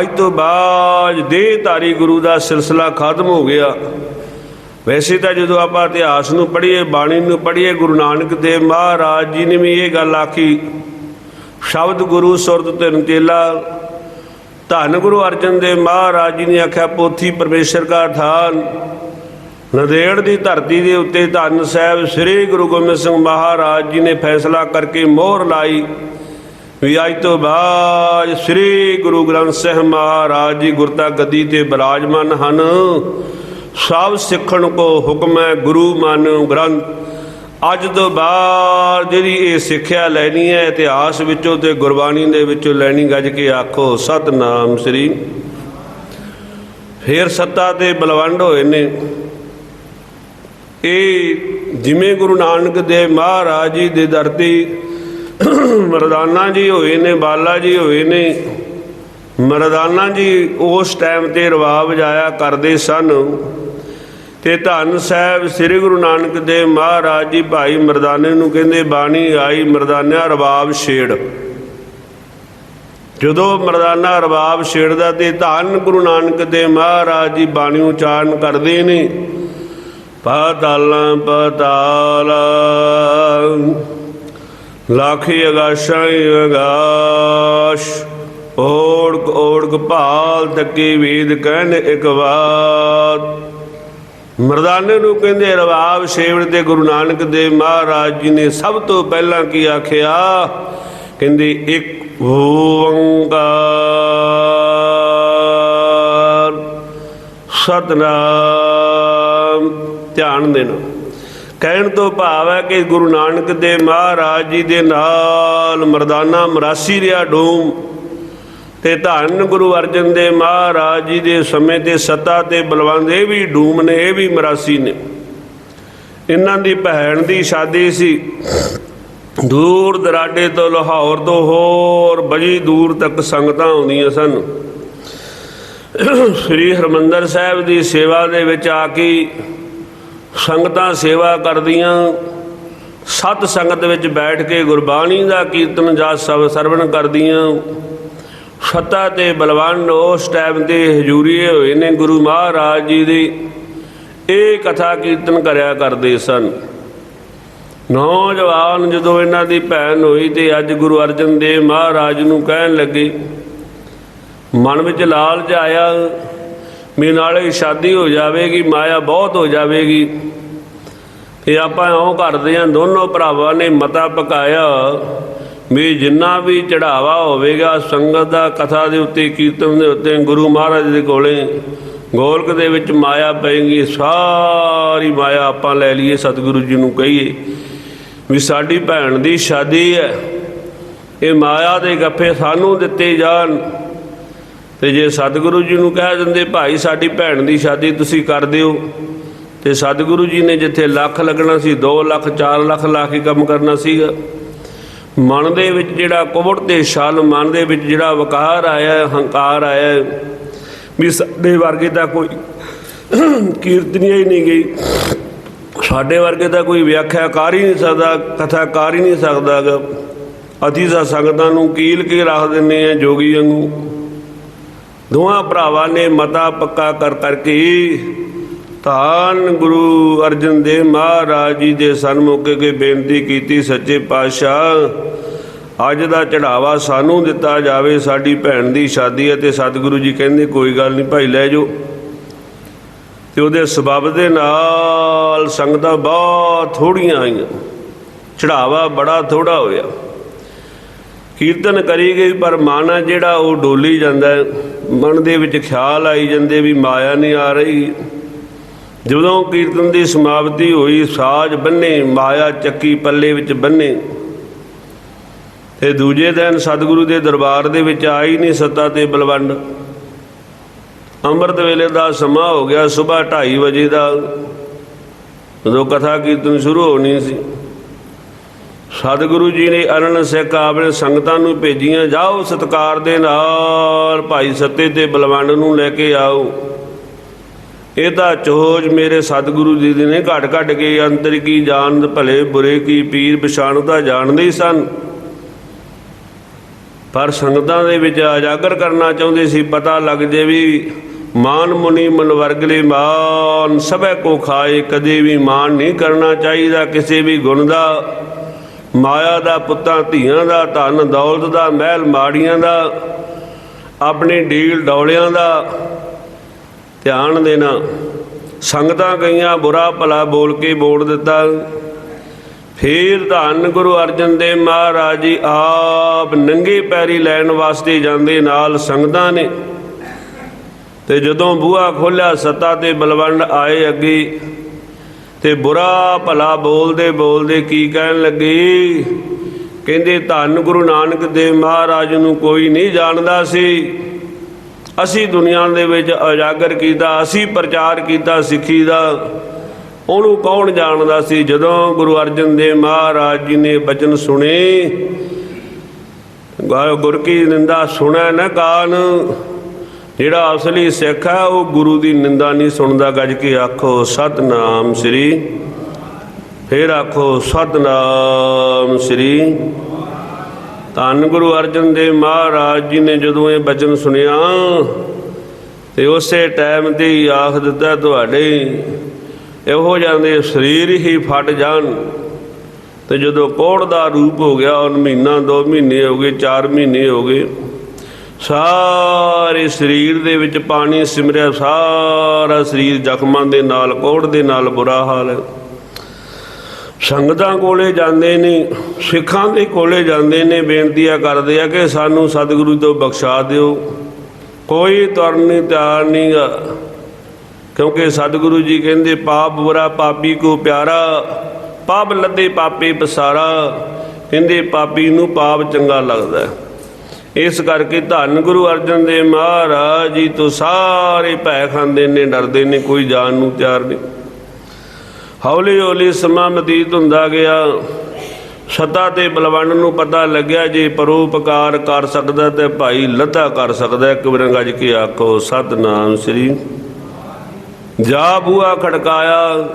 ਅੱਜ ਤੋਂ ਬਾਅਦ ਦੇਹ ਧਾਰੀ ਗੁਰੂ ਦਾ ਸਿਲਸਿਲਾ ਖਤਮ ਹੋ ਗਿਆ। ਵੈਸੇ ਤਾਂ ਜਦੋਂ ਆਪਾਂ ਇਤਿਹਾਸ ਨੂੰ ਪੜ੍ਹੀਏ, ਬਾਣੀ ਨੂੰ ਪੜ੍ਹੀਏ, ਗੁਰੂ ਨਾਨਕ ਦੇਵ ਮਹਾਰਾਜ ਜੀ ਨੇ ਵੀ ਇਹ ਗੱਲ ਆਖੀ, ਸ਼ਬਦ ਗੁਰੂ, ਸੁਰਤ ਤਿੰਨ ਚੇਲਾ ਧੰਨ ਗੁਰੂ ਅਰਜਨ ਦੇਵ ਮਹਾਰਾਜ ਜੀ ਨੇ ਆਖਿਆ, ਪੋਥੀ ਪਰਮੇਸ਼ਰ ਕਾ ਠਾਨ ਨਦੇੜ ਦੀ ਧਰਤੀ ਦੇ ਉੱਤੇ ਧੰਨ ਸਾਹਿਬ ਸ੍ਰੀ ਗੁਰੂ ਗੋਬਿੰਦ ਸਿੰਘ ਮਹਾਰਾਜ ਜੀ ਨੇ ਫੈਸਲਾ ਕਰਕੇ ਮੋਹਰ ਲਾਈ ਵੀ ਅੱਜ ਤੋਂ ਬਾਅਦ ਸ੍ਰੀ ਗੁਰੂ ਗ੍ਰੰਥ ਸਾਹਿਬ ਮਹਾਰਾਜ ਜੀ ਗੁਰਤਾ ਗੱਦੀ ਤੇ ਬਿਰਾਜਮਾਨ ਹਨ। ਸਭ ਸਿੱਖਣ ਕੋ ਹੁਕਮ ਹੈ ਗੁਰੂ ਮਨ ਗ੍ਰੰਥ। ਅੱਜ ਤੋਂ ਬਾਅਦ ਜਿਹੜੀ ਇਹ ਸਿੱਖਿਆ ਲੈਣੀ ਹੈ, ਇਤਿਹਾਸ ਵਿੱਚੋਂ ਤੇ ਗੁਰਬਾਣੀ ਦੇ ਵਿੱਚੋਂ ਲੈਣੀ ਗੱਜ ਕੇ ਆਖੋ, ਸਤਨਾਮ ਸ੍ਰੀ ਫੇਰ ਸੱਤਾ ਤੇ ਬਲਵੰਡ ਹੋਏ ਨੇ। ਇਹ ਜਿਵੇਂ ਗੁਰੂ ਨਾਨਕ ਦੇਵ ਮਹਾਰਾਜ ਜੀ ਦੇ ਦਰ ਤੇ ਮਰਦਾਨਾ ਜੀ ਹੋਏ ਨੇ, ਬਾਲਾ ਜੀ ਹੋਏ ਨੇ, ਮਰਦਾਨਾ ਜੀ ਉਸ ਟਾਈਮ ਤੇ ਰਵਾਬ ਜਾਇਆ ਕਰਦੇ ਸਨ। ਤੇ ਧੰਨ ਸਾਹਿਬ ਸ੍ਰੀ ਗੁਰੂ ਨਾਨਕ ਦੇਵ ਮਹਾਰਾਜ ਜੀ ਭਾਈ ਮਰਦਾਨੇ ਨੂੰ ਕਹਿੰਦੇ, ਬਾਣੀ ਆਈ ਮਰਦਾਨਿਆ ਰਬਾਬ ਛੇੜ। ਜਦੋਂ ਮਰਦਾਨਾ ਰਬਾਬ ਛੇੜਦਾ ਤੇ ਧੰਨ ਗੁਰੂ ਨਾਨਕ ਦੇਵ ਮਹਾਰਾਜ ਜੀ ਬਾਣੀ ਉਚਾਰਨ ਕਰਦੇ ਨੇ, ਪਾਤਾਲਾਂ ਪਾਤਾਲ, ਲਾਖੀ ਅਗਾਸ਼ਾਂ ਅਗਾਸ਼, ਓੜਕ ਓੜਕ ਭਾਲ ਤੱਕੀ ਵੇਦ ਕਹਿਣ ਇੱਕ ਬਾਤ ਮਰਦਾਨੇ ਨੂੰ ਕਹਿੰਦੇ, ਰਵਾਬ ਛੇੜ ਤੇ ਗੁਰੂ ਨਾਨਕ ਦੇਵ ਮਹਾਰਾਜ ਜੀ ਨੇ ਸਭ ਤੋਂ ਪਹਿਲਾਂ ਕੀ ਆਖਿਆ? ਕਹਿੰਦੇ, ਇੱਕ ਓੰਕਾਰ। ਸਤਨਾਮ। ਧਿਆਨ ਦੇਣਾ। ਕਹਿਣ ਤੋਂ ਭਾਵ ਹੈ ਕਿ ਗੁਰੂ ਨਾਨਕ ਦੇਵ ਮਹਾਰਾਜ ਜੀ ਦੇ ਨਾਲ ਮਰਦਾਨਾ ਮਰਾਸੀ ਰਿਆ ਡੋਮ। ਤੇ ਧੰਨ ਗੁਰੂ ਅਰਜਨ ਦੇਵ ਮਹਾਰਾਜ ਜੀ ਦੇ ਸਮੇਂ ਤੇ ਸੱਤਾ ਤੇ ਬਲਵੰਦ ਇਹ ਵੀ ਡੂਮ ਨੇ, ਇਹ ਵੀ ਮਰਾਸੀ ਨੇ। ਇਹਨਾਂ ਦੀ ਭੈਣ ਦੀ ਸ਼ਾਦੀ ਸੀ। ਦੂਰ ਦਰਾਡੇ ਤੋਂ ਲਾਹੌਰ ਤੋਂ ਹੋਰ ਬੜੀ ਦੂਰ ਤੱਕ ਸੰਗਤਾਂ ਆਉਂਦੀਆਂ ਸਨ। ਸ੍ਰੀ ਹਰਮੰਦਰ ਸਾਹਿਬ ਦੀ ਸੇਵਾ ਦੇ ਵਿੱਚ ਆ ਕੇ ਸੰਗਤਾਂ ਸੇਵਾ ਕਰਦੀਆਂ। ਸਤ ਸੰਗਤ ਵਿੱਚ ਬੈਠ ਕੇ ਗੁਰਬਾਣੀ ਦਾ ਕੀਰਤਨ ਜਾਂ ਸਭ ਸਰਵਣ ਕਰਦੀਆਂ। ਸੱਤਾ ਤੇ ਬਲਵੰਡ ਉਸ ਟਾਈਮ ਤੇ ਹਜੂਰੀਏ ਹੋਏ ਨੇ, ਗੁਰੂ ਮਹਾਰਾਜ ਜੀ ਦੀ। ਇਹ ਕਥਾ ਕੀਰਤਨ ਕਰਿਆ ਕਰਦੇ ਸਨ। ਨੌਜਵਾਨ ਜਦੋਂ ਇਹਨਾਂ ਦੀ ਭੈਣ ਹੋਈ ਤੇ ਅੱਜ ਗੁਰੂ ਅਰਜਨ ਦੇਵ ਮਹਾਰਾਜ ਨੂੰ ਕਹਿਣ ਲੱਗੇ, ਮਨ ਵਿੱਚ ਲਾਲਚ ਆਇਆ ਵੀ ਨਾਲੇ ਸ਼ਾਦੀ ਹੋ ਜਾਵੇਗੀ, ਮਾਇਆ ਬਹੁਤ ਹੋ ਜਾਵੇਗੀ। ਤੇ ਆਪਾਂ ਇਉਂ ਕਰਦੇ ਆਂ ਦੋਨੋਂ ਭਰਾਵਾਂ ਨੇ ਮਤਾ ਪਕਾਇਆ ਵੀ ਜਿੰਨਾ ਵੀ ਚੜਾਵਾ ਹੋਵੇਗਾ, ਸੰਗਤ ਦਾ ਕਥਾ ਦੇ ਉੱਤੇ, ਕੀਰਤਨ ਦੇ ਉੱਤੇ, ਗੁਰੂ ਮਹਾਰਾਜ ਦੇ ਕੋਲੇ ਗੋਲਕ ਦੇ ਵਿੱਚ ਮਾਇਆ ਪਏਗੀ, ਸਾਰੀ ਮਾਇਆ ਆਪਾਂ ਲੈ ਲਈਏ, ਸਤਿਗੁਰੂ ਜੀ ਨੂੰ ਕਹੀਏ। ਵੀ ਸਾਡੀ ਭੈਣ ਦੀ ਸ਼ਾਦੀ ਹੈ। ਇਹ ਮਾਇਆ ਦੇ ਗੱਫੇ ਸਾਨੂੰ ਦਿੱਤੇ ਜਾਣ। ਤੇ ਜੇ ਸਤਿਗੁਰੂ ਜੀ ਨੂੰ ਕਹਿ ਦਿੰਦੇ, ਭਾਈ, ਸਾਡੀ ਭੈਣ ਦੀ ਸ਼ਾਦੀ ਤੁਸੀਂ ਕਰ ਦਿਓ। ਤੇ ਸਤਿਗੁਰੂ ਜੀ ਨੇ ਜਿੱਥੇ ਲੱਖ ਲੱਗਣਾ ਸੀ 2 ਲੱਖ 4 ਲੱਖ ਲਾ ਕੇ ਕੰਮ ਕਰਨਾ ਸੀਗਾ। ਮਨ ਦੇ ਵਿੱਚ ਜਿਹੜਾ ਕੁਬੜ ਤੇ ਛਲ, ਮਨ ਦੇ ਵਿੱਚ ਜਿਹੜਾ ਵਕਾਰ ਆਇਆ, ਹੰਕਾਰ ਆਇਆ, ਵੀ ਸਾਡੇ ਵਰਗੇ ਤਾਂ ਕੋਈ ਕੀਰਤਨੀਆ ਹੀ ਨਹੀਂ ਗਈ। ਸਾਡੇ ਵਰਗੇ ਤਾਂ ਕੋਈ ਵਿਆਖਿਆ ਕਰ ਹੀ ਨਹੀਂ ਸਕਦਾ, ਕਥਾ ਕਰ ਹੀ ਨਹੀਂ ਸਕਦਾ ਅਸੀਂ ਤਾਂ ਸੰਗਤਾਂ ਨੂੰ ਕੀਲ ਕੇ ਰੱਖ ਦਿੰਨੇ ਆ ਜੋਗੀ ਵਾਂਗੂ। ਦੋਹਾਂ ਭਰਾਵਾਂ ਨੇ ਮਤਾ ਪੱਕਾ ਕਰ ਕਰਕੇ ਧੰਨ ਗੁਰੂ ਅਰਜਨ ਦੇਵ ਮਹਾਰਾਜ ਜੀ ਦੇ ਸਨਮੁਖ ਕੇ ਬੇਨਤੀ ਕੀਤੀ ਸੱਚੇ ਪਾਤਸ਼ਾਹ। ਅੱਜ ਦਾ ਚੜਾਵਾ ਸਾਨੂੰ ਦਿੱਤਾ ਜਾਵੇ, ਸਾਡੀ ਭੈਣ ਦੀ ਸ਼ਾਦੀ ਹੈ ਤੇ ਸਤਿਗੁਰੂ ਜੀ ਕਹਿੰਦੇ, ਕੋਈ ਗੱਲ ਨਹੀਂ ਭਾਈ, ਲੈ ਜਾਓ। ਤੇ ਉਹਦੇ ਸਬਬ ਦੇ ਨਾਲ ਸੰਗਤਾਂ ਬਹੁਤ ਥੋੜੀਆਂ ਆਈਆਂ। ਚੜਾਵਾ ਬੜਾ ਥੋੜਾ ਹੋਇਆ। ਕੀਰਤਨ ਕਰੀ ਗਈ, ਪਰ ਮਨ ਆ ਜਿਹੜਾ ਉਹ ਡੋਲੀ ਜਾਂਦਾ ਮਨ ਦੇ ਵਿੱਚ ਖਿਆਲ ਆਈ ਜਾਂਦੇ ਵੀ ਮਾਇਆ ਨਹੀਂ ਆ ਰਹੀ। ਜਦੋਂ ਕੀਰਤਨ ਦੀ ਸਮਾਪਤੀ ਹੋਈ, ਸਾਜ ਬੰਨੇ, ਮਾਇਆ ਚੱਕੀ ਪੱਲੇ ਵਿੱਚ ਬੰਨੇ। ਤੇ ਦੂਜੇ ਦਿਨ ਸਤਿਗੁਰੂ ਦੇ ਦਰਬਾਰ ਦੇ ਵਿੱਚ ਆਈ ਨਹੀਂ ਸੱਤਾ ਤੇ ਬਲਵੰਡ। ਅੰਮ੍ਰਿਤ ਵੇਲੇ ਦਾ ਸਮਾਂ ਹੋ ਗਿਆ ਸਵੇਰ 2:30 ਵਜੇ ਦਾ। ਜਦੋਂ ਕਥਾ ਕੀਰਤਨ ਸ਼ੁਰੂ ਹੋਣੀ ਸੀ, ਸਤਿਗੁਰੂ ਜੀ ਨੇ ਅਰਣ ਸਿੱਖ ਆਪਣੇ ਸੰਗਤਾਂ ਨੂੰ ਭੇਜੀਆਂ, ਜਾਓ ਸਤਕਾਰ ਦੇ ਨਾਲ ਭਾਈ ਸੱਤੇ ਤੇ ਬਲਵੰਡ ਨੂੰ ਲੈ ਕੇ ਆਓ। ਇਹਦਾ ਚੋਜ ਮੇਰੇ ਸਤਿਗੁਰੂ ਜੀ ਦੇ ਨੇ ਘਟ ਘਟ ਕੇ ਅੰਤਰ ਕੀ ਜਾਣ ਭਲੇ ਬੁਰੇ ਕੀ ਪੀਰ ਪਛਾਣਦਾ ਜਾਣਦੇ ਹੀ ਸਨ। ਪਰ ਸੰਗਤਾਂ ਦੇ ਵਿੱਚ ਅਜਾਗਰ ਕਰਨਾ ਚਾਹੁੰਦੇ ਸੀ, ਪਤਾ ਲੱਗ ਜੇ ਵੀ ਮਾਨ ਮੁਨੀ ਮਨ ਵਰਗਲੇ ਮਾਨ ਸਭੈ ਕੋ ਖਾਏ, ਕਦੇ ਵੀ ਮਾਨ ਨਹੀਂ ਕਰਨਾ ਚਾਹੀਦਾ, ਕਿਸੇ ਵੀ ਗੁਣ ਦਾ, ਮਾਇਆ ਦਾ, ਪੁੱਤਾਂ ਧੀਆਂ ਦਾ, ਧਨ ਦੌਲਤ ਦਾ, ਮਹਿਲ ਮਾੜੀਆਂ ਦਾ, ਆਪਣੀ ਡੀਲ ਡੌਲਿਆਂ ਦਾ ਧਿਆਨ ਦੇਣਾ। ਸੰਗਤਾਂ ਗਈਆਂ ਬੁਰਾ ਭਲਾ ਬੋਲ ਕੇ ਬੋੜ ਦਿੱਤਾ। ਫੇਰ ਧੰਨ ਗੁਰੂ ਅਰਜਨ ਦੇਵ ਮਹਾਰਾਜ ਜੀ ਆਪ ਨੰਗੇ ਪੈਰੀ ਲੈਣ ਵਾਸਤੇ ਜਾਂਦੇ ਨਾਲ ਸੰਗਤਾਂ ਨੇ। ਤੇ ਜਦੋਂ ਬੂਹਾ ਖੋਲਿਆ ਸੱਤਾ ਤੇ ਬਲਵੰਡ ਆਏ ਅੱਗੇ ਤੇ ਬੁਰਾ ਭਲਾ ਬੋਲਦੇ ਬੋਲਦੇ ਕੀ ਕਹਿਣ ਲੱਗੇ? ਕਹਿੰਦੇ, ਧੰਨ ਗੁਰੂ ਨਾਨਕ ਦੇਵ ਮਹਾਰਾਜ ਨੂੰ ਕੋਈ ਨਹੀਂ ਜਾਣਦਾ ਸੀ। ਅਸੀਂ ਦੁਨੀਆ ਦੇ ਵਿੱਚ ਉਜਾਗਰ ਕੀਤਾ, ਅਸੀਂ ਪ੍ਰਚਾਰ ਕੀਤਾ, ਸਿੱਖੀ ਦਾ। ਉਹਨੂੰ ਕੌਣ ਜਾਣਦਾ ਸੀ? ਜਦੋਂ ਗੁਰੂ ਅਰਜਨ ਦੇਵ ਮਹਾਰਾਜ ਜੀ ਨੇ ਬਚਨ ਸੁਣੇ, ਗਾ- ਗੁਰ ਕੀ ਨਿੰਦਾ ਸੁਣੈ ਨਾ ਕਾਨ। ਜਿਹੜਾ ਅਸਲੀ ਸਿੱਖ ਹੈ, ਉਹ ਗੁਰੂ ਦੀ ਨਿੰਦਾ ਨਹੀਂ ਸੁਣਦਾ। ਗੱਜ ਕੇ ਆਖੋ, ਸਤਨਾਮ ਸ੍ਰੀ। ਫੇਰ ਆਖੋ, ਸਤਨਾਮ ਸ੍ਰੀ। ਧੰਨ ਗੁਰੂ ਅਰਜਨ ਦੇਵ ਮਹਾਰਾਜ ਜੀ ਨੇ ਜਦੋਂ ਇਹ ਬਚਨ ਸੁਣਿਆ, ਤੇ ਉਸੇ ਟਾਈਮ ਤੇ ਹੀ ਆਖ ਦਿੱਤਾ ਤੁਹਾਡੇ ਇਹੋ ਜਾਂਦੇ ਸਰੀਰ ਹੀ ਫਟ ਜਾਣ। ਤੇ ਜਦੋਂ ਕੋੜ ਦਾ ਰੂਪ ਹੋ ਗਿਆ ਉਹ ਮਹੀਨਾ, ਦੋ ਮਹੀਨੇ ਹੋ ਗਏ, ਚਾਰ ਮਹੀਨੇ ਹੋ ਗਏ, ਸਾਰੇ ਸਰੀਰ ਦੇ ਵਿੱਚ ਪਾਣੀ ਸਿਮਰਿਆ, ਸਾਰਾ ਸਰੀਰ ਜ਼ਖਮਾਂ ਦੇ ਨਾਲ, ਕੋੜ ਦੇ ਨਾਲ ਬੁਰਾ ਹਾਲ ਹੈ। ਸੰਗਤਾਂ ਕੋਲੇ ਜਾਂਦੇ ਨੇ, ਸਿੱਖਾਂ ਦੇ ਕੋਲੇ ਜਾਂਦੇ ਨੇ, ਬੇਨਤੀਆਂ ਕਰਦੇ ਆ ਕਿ ਸਾਨੂੰ ਸਤਿਗੁਰੂ ਤੋਂ ਬਖਸ਼ਾ ਦਿਓ। ਕੋਈ ਤੁਰਨ ਨਹੀਂ, ਤਿਆਰ ਨਹੀਂਗਾ। ਕਿਉਂਕਿ ਸਤਿਗੁਰੂ ਜੀ ਕਹਿੰਦੇ, ਪਾਪ ਬੁਰਾ, ਪਾਪੀ ਕੋ ਪਿਆਰਾ, ਪਾਪ ਲੱਦੇ ਪਾਪੇ ਪਸਾਰਾ। ਕਹਿੰਦੇ, ਪਾਪੀ ਨੂੰ ਪਾਪ ਚੰਗਾ ਲੱਗਦਾ ਇਸ ਕਰਕੇ ਧੰਨ ਗੁਰੂ ਅਰਜਨ ਦੇਵ ਮਹਾਰਾਜ ਜੀ ਤੋਂ ਸਾਰੇ ਭੈ ਖਾਂਦੇ ਨੇ, ਡਰਦੇ ਨੇ, ਕੋਈ ਜਾਣ ਨੂੰ ਤਿਆਰ ਨਹੀਂ। ਹੌਲੀ ਹੌਲੀ ਸਮਾਂ ਬਤੀਤ ਹੁੰਦਾ ਗਿਆ। ਸਤਾ ਤੇ ਬਲਵੰਡ ਨੂੰ ਪਤਾ ਲੱਗਿਆ ਜੇ ਪਰੋਪਕਾਰ ਕਰ ਸਕਦਾ ਤੇ ਭਾਈ ਲੱਧਾ ਕਰ ਸਕਦਾ। ਇੱਕ ਵਾਰ ਗੱਜ ਕੇ ਆਖੋ, ਸਤਨਾਮ ਸ੍ਰੀ ਜਾ ਬੂਆ ਖੜਕਾਇਆ,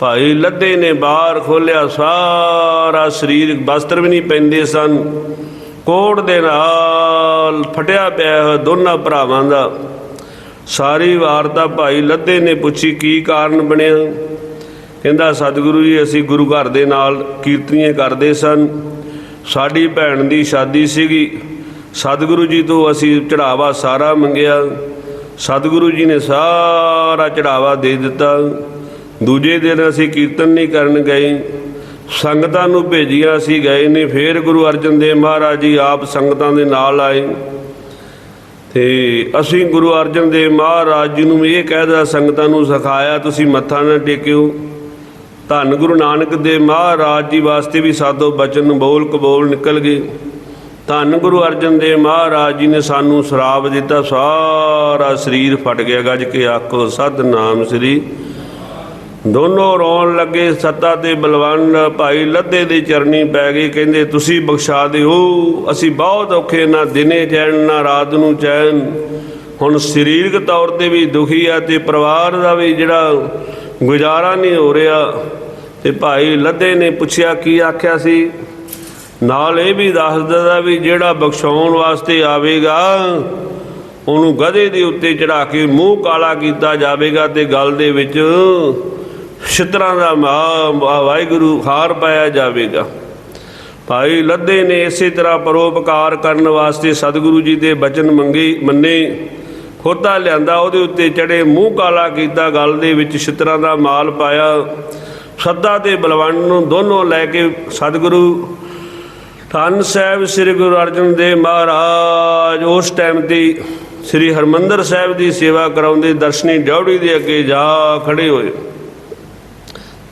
ਭਾਈ ਲੱਦੇ ਨੇ ਬਾਹਰ ਖੋਲਿਆ ਸਾਰਾ ਸਰੀਰ ਵਸਤਰ ਵੀ ਨਹੀਂ ਪੈਂਦੇ ਸਨ। ਕੋਟ ਦੇ ਨਾਲ ਫਟਿਆ ਪਿਆ ਹੋਇਆ ਦੋਨਾਂ ਭਰਾਵਾਂ ਦਾ। ਸਾਰੀ ਵਾਰਤਾ ਭਾਈ ਲੱਦੇ ਨੇ ਪੁੱਛੀ, ਕੀ ਕਾਰਨ ਬਣਿਆ? ਕਹਿੰਦਾ, ਸਤਿਗੁਰੂ ਜੀ, ਅਸੀਂ ਗੁਰੂ ਘਰ ਦੇ ਨਾਲ ਕੀਰਤਨੀਆਂ ਕਰਦੇ ਸਨ। ਸਾਡੀ ਭੈਣ ਦੀ ਸ਼ਾਦੀ ਸੀਗੀ। ਸਤਿਗੁਰੂ ਜੀ ਤੋਂ ਅਸੀਂ ਚੜਾਵਾ ਸਾਰਾ ਮੰਗਿਆ। ਸਤਿਗੁਰੂ ਜੀ ਨੇ ਸਾਰਾ ਚੜਾਵਾ ਦੇ ਦਿੱਤਾ। ਦੂਜੇ ਦਿਨ ਅਸੀਂ ਕੀਰਤਨ ਨਹੀਂ ਕਰਨ ਗਏ। ਸੰਗਤਾਂ ਨੂੰ ਭੇਜਿਆ ਅਸੀਂ ਗਏ ਨਹੀਂ। ਫੇਰ ਗੁਰੂ ਅਰਜਨ ਦੇਵ ਮਹਾਰਾਜ ਜੀ ਆਪ ਸੰਗਤਾਂ ਦੇ ਨਾਲ ਆਏ। ਤੇ ਅਸੀਂ ਗੁਰੂ ਅਰਜਨ ਦੇਵ ਮਹਾਰਾਜ ਜੀ ਨੂੰ ਵੀ ਇਹ ਕਹਿਦਾ ਸੰਗਤਾਂ ਨੂੰ ਸਿਖਾਇਆ, ਤੁਸੀਂ ਮੱਥਾ ਨਾ ਟੇਕਿਓ। ਧੰਨ ਗੁਰੂ ਨਾਨਕ ਦੇਵ ਮਹਾਰਾਜ ਜੀ ਵਾਸਤੇ ਵੀ ਸਾਦੋ ਬਚਨ ਬੋਲ ਕਬੋਲ ਨਿਕਲ ਗਏ। ਧੰਨ ਗੁਰੂ ਅਰਜਨ ਦੇਵ ਮਹਾਰਾਜ ਜੀ ਨੇ ਸਾਨੂੰ ਸ਼ਰਾਬ ਦਿੱਤਾ, ਸਾਰਾ ਸਰੀਰ ਫਟ ਗਿਆ, ਗੱਜ ਕੇ ਆਖੋ ਸਤਨਾਮ ਸ੍ਰੀ। ਦੋਨੋਂ ਰੋਣ ਲੱਗੇ, ਸੱਤਾ ਤੇ ਬਲਵੰਡ ਭਾਈ ਲੱਦੇ ਦੀ ਚਰਨੀ ਪੈ ਗਏ ਕਹਿੰਦੇ, ਤੁਸੀਂ ਬਖਸ਼ਾ ਦਿਓ, ਅਸੀਂ ਬਹੁਤ ਔਖੇ, ਨਾ ਦਿਨੇ ਚੈਨ, ਨਾ ਰਾਤ ਨੂੰ ਚੈਨ। ਹੁਣ ਸਰੀਰਕ ਤੌਰ ਤੇ ਵੀ ਦੁਖੀ ਆ ਤੇ ਪਰਿਵਾਰ ਦਾ ਵੀ ਜਿਹੜਾ ਗੁਜ਼ਾਰਾ ਨਹੀਂ ਹੋ ਰਿਹਾ। ਤੇ ਭਾਈ ਲੱਦੇ ਨੇ ਪੁੱਛਿਆ, ਕੀ ਆਖਿਆ ਸੀ? ਨਾਲ ਇਹ ਵੀ ਦੱਸ ਦਿੰਦਾ ਵੀ ਜਿਹੜਾ ਬਖਸ਼ਾਉਣ ਵਾਸਤੇ ਆਵੇਗਾ, ਉਹਨੂੰ ਗਧੇ ਦੇ ਉੱਤੇ ਚੜਾ ਕੇ ਮੂੰਹ ਕਾਲਾ ਕੀਤਾ ਜਾਵੇਗਾ ਤੇ ਗਲ ਦੇ ਵਿੱਚ ਛਿੱਤਰਾਂ ਦਾ ਮਾ- ਵਾਹਿਗੁਰੂ ਖਾਰ ਪਾਇਆ ਜਾਵੇਗਾ। ਭਾਈ ਲੱਦੇ ਨੇ ਇਸੇ ਤਰ੍ਹਾਂ ਪਰੋਪਕਾਰ ਕਰਨ ਵਾਸਤੇ ਸਤਿਗੁਰੂ ਜੀ ਦੇ ਬਚਨ ਮੰਗੇ, ਮੰਨੇ। ਖੋਤਾ ਲਿਆਂਦਾ, ਉਹਦੇ ਉੱਤੇ ਚੜੇ ਮੂੰਹ ਕਾਲਾ ਕੀਤਾ, ਗਲ ਦੇ ਵਿੱਚ ਛਿੱਤਰਾਂ ਦਾ ਮਾਲ ਪਾਇਆ। ਸੱਦਾ ਤੇ ਬਲਵੰਡ ਨੂੰ ਦੋਨੋਂ ਲੈ ਕੇ ਸਤਿਗੁਰੂ ਧੰਨ ਸਾਹਿਬ ਸ੍ਰੀ ਗੁਰੂ ਅਰਜਨ ਦੇਵ ਮਹਾਰਾਜ, ਉਸ ਟਾਈਮ ਤੇ ਸ੍ਰੀ ਹਰਮੰਦਰ ਸਾਹਿਬ ਦੀ ਸੇਵਾ ਕਰਾਉਂਦੇ ਦਰਸ਼ਨੀ ਡਿਉੜੀ ਦੇ ਅੱਗੇ ਜਾ ਖੜੇ ਹੋਏ।